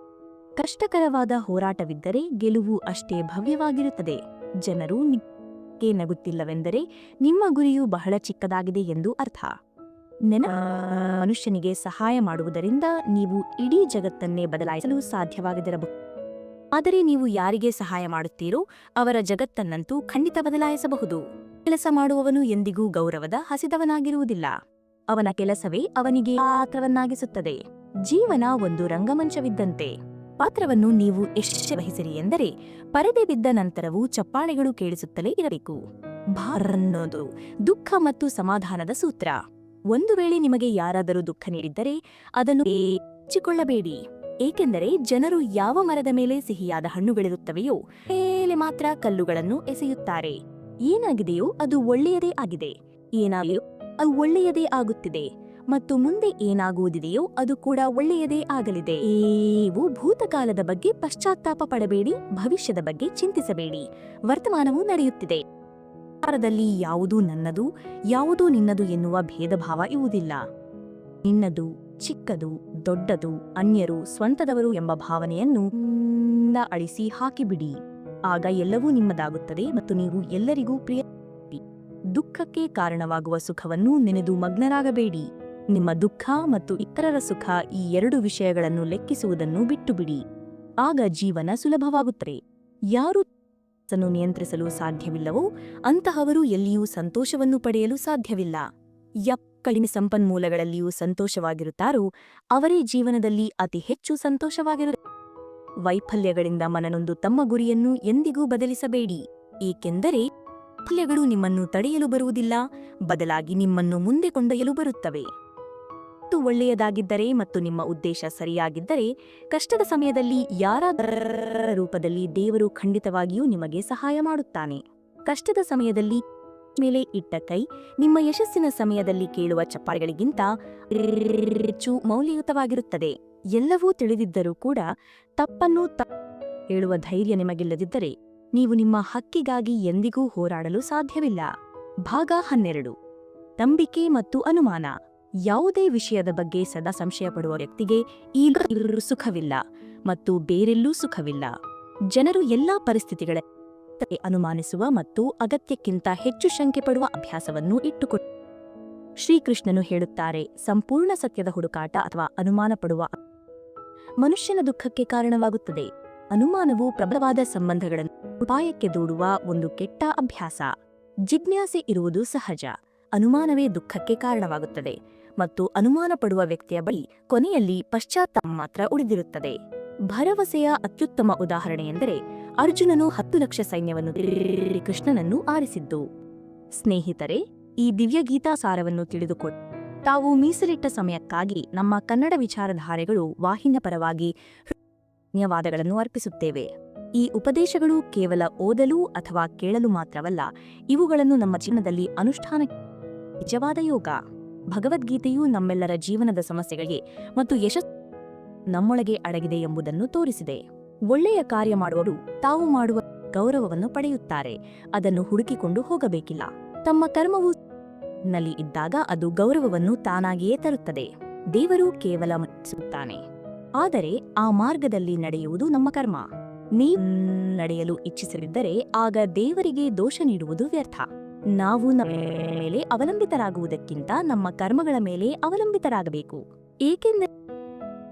ಕಷ್ಟಕರವಾದ ಹೋರಾಟವಿದ್ದರೆ ಗೆಲುವು ಅಷ್ಟೇ ಭವ್ಯವಾಗಿರುತ್ತದೆ. ಜನರು ನಿಮಗೆ ನಗುತ್ತಿಲ್ಲವೆಂದರೆ ನಿಮ್ಮ ಗುರಿಯು ಬಹಳ ಚಿಕ್ಕದಾಗಿದೆ ಎಂದು ಅರ್ಥ. ನೆನ ಮನುಷ್ಯನಿಗೆ ಸಹಾಯ ಮಾಡುವುದರಿಂದ ನೀವು ಇಡೀ ಜಗತ್ತನ್ನೇ ಬದಲಾಯಿಸಲು ಸಾಧ್ಯವಾಗದಿರಬಹುದು. ಆದರೆ ನೀವು ಯಾರಿಗೆ ಸಹಾಯ ಮಾಡುತ್ತೀರೋ ಅವರ ಜಗತ್ತನ್ನಂತೂ ಖಂಡಿತ ಬದಲಾಯಿಸಬಹುದು. ಕೆಲಸ ಮಾಡುವವನು ಎಂದಿಗೂ ಗೌರವದ ಹಸಿದವನಾಗಿರುವುದಿಲ್ಲ. ಅವನ ಕೆಲಸವೇ ಅವನಿಗೆ ಪಾತ್ರವನ್ನಾಗಿಸುತ್ತದೆ. ಜೀವನ ಒಂದು ರಂಗಮಂಚವಿದ್ದಂತೆ. ಪಾತ್ರವನ್ನು ನೀವು ಎಷ್ಟು ವಹಿಸಿರಿ ಎಂದರೆ ಪರದೆ ಬಿದ್ದ ನಂತರವೂ ಚಪ್ಪಾಳೆಗಳು ಕೇಳಿಸುತ್ತಲೇ ಇರಬೇಕು. ಭಾರನ್ನೋದು ದುಃಖ ಮತ್ತು ಸಮಾಧಾನದ ಸೂತ್ರ. ಒಂದು ವೇಳೆ ನಿಮಗೆ ಯಾರಾದರೂ ದುಃಖ ನೀಡಿದ್ದರೆ ಅದನ್ನು ಹೆಚ್ಚಿಕೊಳ್ಳಬೇಡಿ. ಏಕೆಂದರೆ ಜನರು ಯಾವ ಮರದ ಮೇಲೆ ಸಿಹಿಯಾದ ಹಣ್ಣುಗಳಿರುತ್ತವೆಯೋ ಮೇಲೆ ಮಾತ್ರ ಕಲ್ಲುಗಳನ್ನು ಎಸೆಯುತ್ತಾರೆ. ಏನಾಗಿದೆಯೋ ಅದು ಒಳ್ಳೆಯದೇ ಆಗಿದೆ. ಏನಾಗಿಯೋ ಅದು ಒಳ್ಳೆಯದೇ ಆಗುತ್ತಿದೆ. ಮತ್ತು ಮುಂದೆ ಏನಾಗುವುದಿದೆಯೋ ಅದು ಕೂಡ ಒಳ್ಳೆಯದೇ ಆಗಲಿದೆ. ನೀವು ಭೂತಕಾಲದ ಬಗ್ಗೆ ಪಶ್ಚಾತ್ತಾಪ ಪಡಬೇಡಿ, ಭವಿಷ್ಯದ ಬಗ್ಗೆ ಚಿಂತಿಸಬೇಡಿ. ವರ್ತಮಾನವು ನಡೆಯುತ್ತಿದೆ. ಸಂಸಾರದಲ್ಲಿ ಯಾವುದೂ ನನ್ನದು, ಯಾವುದೂ ನಿನ್ನದು ಎನ್ನುವ ಭೇದಭಾವ ಇರುವುದಿಲ್ಲ. ನಿನ್ನದು, ಚಿಕ್ಕದು, ದೊಡ್ಡದು, ಅನ್ಯರು, ಸ್ವಂತದವರು ಎಂಬ ಭಾವನೆಯನ್ನು ನ್ನ ಅಳಿಸಿ ಹಾಕಿಬಿಡಿ. ಆಗ ಎಲ್ಲವೂ ನಿಮ್ಮದಾಗುತ್ತದೆ ಮತ್ತು ನೀವು ಎಲ್ಲರಿಗೂ ಪ್ರಿಯ ದುಃಖಕ್ಕೆ ಕಾರಣವಾಗುವ ಸುಖವನ್ನು ನೆನೆದು ಮಗ್ನರಾಗಬೇಡಿ. ನಿಮ್ಮ ದುಃಖ ಮತ್ತು ಇತರರ ಸುಖ ಈ ಎರಡು ವಿಷಯಗಳನ್ನು ಲೆಕ್ಕಿಸುವುದನ್ನು ಬಿಟ್ಟುಬಿಡಿ. ಆಗ ಜೀವನ ಸುಲಭವಾಗುತ್ತದೆ. ಯಾರು ಮನಸ್ಸನ್ನು ನಿಯಂತ್ರಿಸಲು ಸಾಧ್ಯವಿಲ್ಲವೋ ಅಂತಹವರು ಎಲ್ಲಿಯೂ ಸಂತೋಷವನ್ನು ಪಡೆಯಲು ಸಾಧ್ಯವಿಲ್ಲ. ಯಪ್ ಕಡಿಮೆ ಸಂಪನ್ಮೂಲಗಳಲ್ಲಿಯೂ ಸಂತೋಷವಾಗಿರುತ್ತಾರೋ ಅವರೇ ಜೀವನದಲ್ಲಿ ಅತಿ ಹೆಚ್ಚು ಸಂತೋಷವಾಗಿರು. ವೈಫಲ್ಯಗಳಿಂದ ಮನನೊಂದು ತಮ್ಮ ಗುರಿಯನ್ನು ಎಂದಿಗೂ ಬದಲಿಸಬೇಡಿ. ಏಕೆಂದರೆ ವೈಫಲ್ಯಗಳು ನಿಮ್ಮನ್ನು ತಡೆಯಲು ಬರುವುದಿಲ್ಲ, ಬದಲಾಗಿ ನಿಮ್ಮನ್ನು ಮುಂದೆ ಕೊಂಡೊಯ್ಯಲು ಬರುತ್ತವೆ. ಮತ್ತು ಒಳ್ಳೆಯದಾಗಿದ್ದರೆ ಮತ್ತು ನಿಮ್ಮ ಉದ್ದೇಶ ಸರಿಯಾಗಿದ್ದರೆ, ಕಷ್ಟದ ಸಮಯದಲ್ಲಿ ಯಾರಾದರ ರೂಪದಲ್ಲಿ ದೇವರು ಖಂಡಿತವಾಗಿಯೂ ನಿಮಗೆ ಸಹಾಯ ಮಾಡುತ್ತಾನೆ. ಕಷ್ಟದ ಸಮಯದಲ್ಲಿ ಮೇಲೆ ಇಟ್ಟ ಕೈ, ನಿಮ್ಮ ಯಶಸ್ಸಿನ ಸಮಯದಲ್ಲಿ ಕೇಳುವ ಚಪ್ಪಾಳೆಗಳಿಗಿಂತ ಹೆಚ್ಚು ಮೌಲ್ಯಯುತವಾಗಿರುತ್ತದೆ. ಎಲ್ಲವೂ ತಿಳಿದಿದ್ದರೂ ಕೂಡ ತಪ್ಪನ್ನು ಹೇಳುವ ಧೈರ್ಯ ನಿಮಗಿಲ್ಲದಿದ್ದರೆ ನೀವು ನಿಮ್ಮ ಹಕ್ಕಿಗಾಗಿ ಎಂದಿಗೂ ಹೋರಾಡಲು ಸಾಧ್ಯವಿಲ್ಲ. ಭಾಗ ಹನ್ನೆರಡು. ನಂಬಿಕೆ ಮತ್ತು ಅನುಮಾನ. ಯಾವುದೇ ವಿಷಯದ ಬಗ್ಗೆ ಸದಾ ಸಂಶಯ ಪಡುವ ವ್ಯಕ್ತಿಗೆ ಈಗ ಸುಖವಿಲ್ಲ ಮತ್ತು ಬೇರೆಲ್ಲೂ ಸುಖವಿಲ್ಲ. ಜನರು ಎಲ್ಲಾ ಪರಿಸ್ಥಿತಿಗಳ ಅನುಮಾನಿಸುವ ಮತ್ತು ಅಗತ್ಯಕ್ಕಿಂತ ಹೆಚ್ಚು ಶಂಕೆ ಪಡುವ ಅಭ್ಯಾಸವನ್ನು ಇಟ್ಟುಕೊಟ್ಟು ಶ್ರೀಕೃಷ್ಣನು ಹೇಳುತ್ತಾರೆ, ಸಂಪೂರ್ಣ ಸತ್ಯದ ಹುಡುಕಾಟ ಅಥವಾ ಅನುಮಾನ ಮನುಷ್ಯನ ದುಃಖಕ್ಕೆ ಕಾರಣವಾಗುತ್ತದೆ. ಅನುಮಾನವು ಪ್ರಬಲವಾದ ಸಂಬಂಧಗಳನ್ನು ಉಪಾಯಕ್ಕೆ ದೂಡುವ ಒಂದು ಕೆಟ್ಟ ಅಭ್ಯಾಸ. ಜಿಜ್ಞಾಸೆ ಇರುವುದು ಸಹಜ. ಅನುಮಾನವೇ ದುಃಖಕ್ಕೆ ಕಾರಣವಾಗುತ್ತದೆ ಮತ್ತು ಅನುಮಾನ ಪಡುವ ವ್ಯಕ್ತಿಯ ಬಳಿ ಕೊನೆಯಲ್ಲಿ ಪಶ್ಚಾತ್ತಾಪ ಮಾತ್ರ ಉಳಿದಿರುತ್ತದೆ. ಭರವಸೆಯ ಅತ್ಯುತ್ತಮ ಉದಾಹರಣೆಯೆಂದರೆ ಅರ್ಜುನನು ಹತ್ತು ಲಕ್ಷ ಸೈನ್ಯವನ್ನು ಕೃಷ್ಣನನ್ನು ಆರಿಸಿದ್ದು. ಸ್ನೇಹಿತರೆ, ಈ ದಿವ್ಯಗೀತಾ ಸಾರವನ್ನು ತಿಳಿದುಕೊಂಡು ತಾವು ಮೀಸಲಿಟ್ಟ ಸಮಯಕ್ಕಾಗಿ ನಮ್ಮ ಕನ್ನಡ ವಿಚಾರಧಾರೆಗಳು ವಾಹಿನಿಯ ಪರವಾಗಿ ಧನ್ಯವಾದಗಳನ್ನು ಅರ್ಪಿಸುತ್ತೇವೆ. ಈ ಉಪದೇಶಗಳು ಕೇವಲ ಓದಲು ಅಥವಾ ಕೇಳಲು ಮಾತ್ರವಲ್ಲ, ಇವುಗಳನ್ನು ನಮ್ಮ ಜೀವನದಲ್ಲಿ ಅನುಷ್ಠಾನ ನಿಜವಾದ ಯೋಗ. ಭಗವದ್ಗೀತೆಯು ನಮ್ಮೆಲ್ಲರ ಜೀವನದ ಸಮಸ್ಯೆಗಳಿಗೆ ಮತ್ತು ಯಶಸ್ ನಮ್ಮೊಳಗೆ ಅಡಗಿದೆ ಎಂಬುದನ್ನು ತೋರಿಸಿದೆ. ಒಳ್ಳೆಯ ಕಾರ್ಯ ಮಾಡುವವರು ತಾವು ಮಾಡುವ ಗೌರವವನ್ನು ಪಡೆಯುತ್ತಾರೆ. ಅದನ್ನು ಹುಡುಕಿಕೊಂಡು ಹೋಗಬೇಕಿಲ್ಲ. ತಮ್ಮ ಕರ್ಮವು ನಲ್ಲಿ ಇದ್ದಾಗ ಅದು ಗೌರವವನ್ನು ತಾನಾಗಿಯೇ ತರುತ್ತದೆ. ದೇವರು ಕೇವಲ ಮನ್ನಿಸುತ್ತಾನೆ ಆದರೆ ಆ ಮಾರ್ಗದಲ್ಲಿ ನಡೆಯುವುದು ನಮ್ಮ ಕರ್ಮ. ನೀವು ನಡೆಯಲು ಇಚ್ಛಿಸದಿದ್ದರೆ ಆಗ ದೇವರಿಗೆ ದೋಷ ನೀಡುವುದು ವ್ಯರ್ಥ. ನಾವು ನಮ್ಮ ಮೇಲೆ ಅವಲಂಬಿತರಾಗುವುದಕ್ಕಿಂತ ನಮ್ಮ ಕರ್ಮಗಳ ಮೇಲೆ ಅವಲಂಬಿತರಾಗಬೇಕು. ಏಕೆಂದರೆ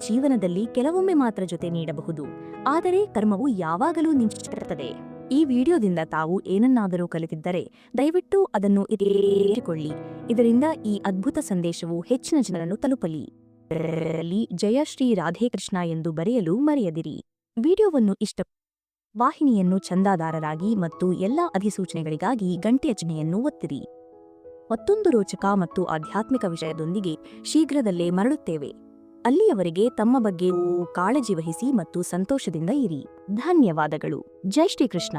ಜೀವನದಲ್ಲಿ ಕೆಲವೊಮ್ಮೆ ಮಾತ್ರ ಜೊತೆ ನೀಡಬಹುದು. ಆದರೆ ಕರ್ಮವು ಯಾವಾಗಲೂ ನಿಂಚಿರುತ್ತದೆ ಈ ವಿಡಿಯೋದಿಂದ ತಾವು ಏನನ್ನಾದರೂ ಕಲಿತಿದ್ದರೆ ದಯವಿಟ್ಟು ಅದನ್ನು ಇರಿಸಿಕೊಳ್ಳಿ. ಇದರಿಂದ ಈ ಅದ್ಭುತ ಸಂದೇಶವು ಹೆಚ್ಚಿನ ಜನರನ್ನು ತಲುಪಲಿ. ಜಯ ಶ್ರೀ ರಾಧೇಕೃಷ್ಣ ಎಂದು ಬರೆಯಲು ಮರೆಯದಿರಿ. ವಿಡಿಯೋವನ್ನು ಇಷ್ಟ ವಾಹಿನಿಯನ್ನು ಚಂದಾದಾರರಾಗಿ ಮತ್ತು ಎಲ್ಲಾ ಅಧಿಸೂಚನೆಗಳಿಗಾಗಿ ಗಂಟೆಯ ಚಿಹ್ನೆಯನ್ನು ಒತ್ತಿರಿ. ಮತ್ತೊಂದು ರೋಚಕ ಮತ್ತು ಆಧ್ಯಾತ್ಮಿಕ ವಿಷಯದೊಂದಿಗೆ ಶೀಘ್ರದಲ್ಲೇ ಮರಳುತ್ತೇವೆ. ಅಲ್ಲಿಯವರೆಗೆ ತಮ್ಮ ಬಗ್ಗೆ ಕಾಳಜಿ ವಹಿಸಿ ಮತ್ತು ಸಂತೋಷದಿಂದ ಇರಿ. ಧನ್ಯವಾದಗಳು. ಜೈ ಶ್ರೀಕೃಷ್ಣ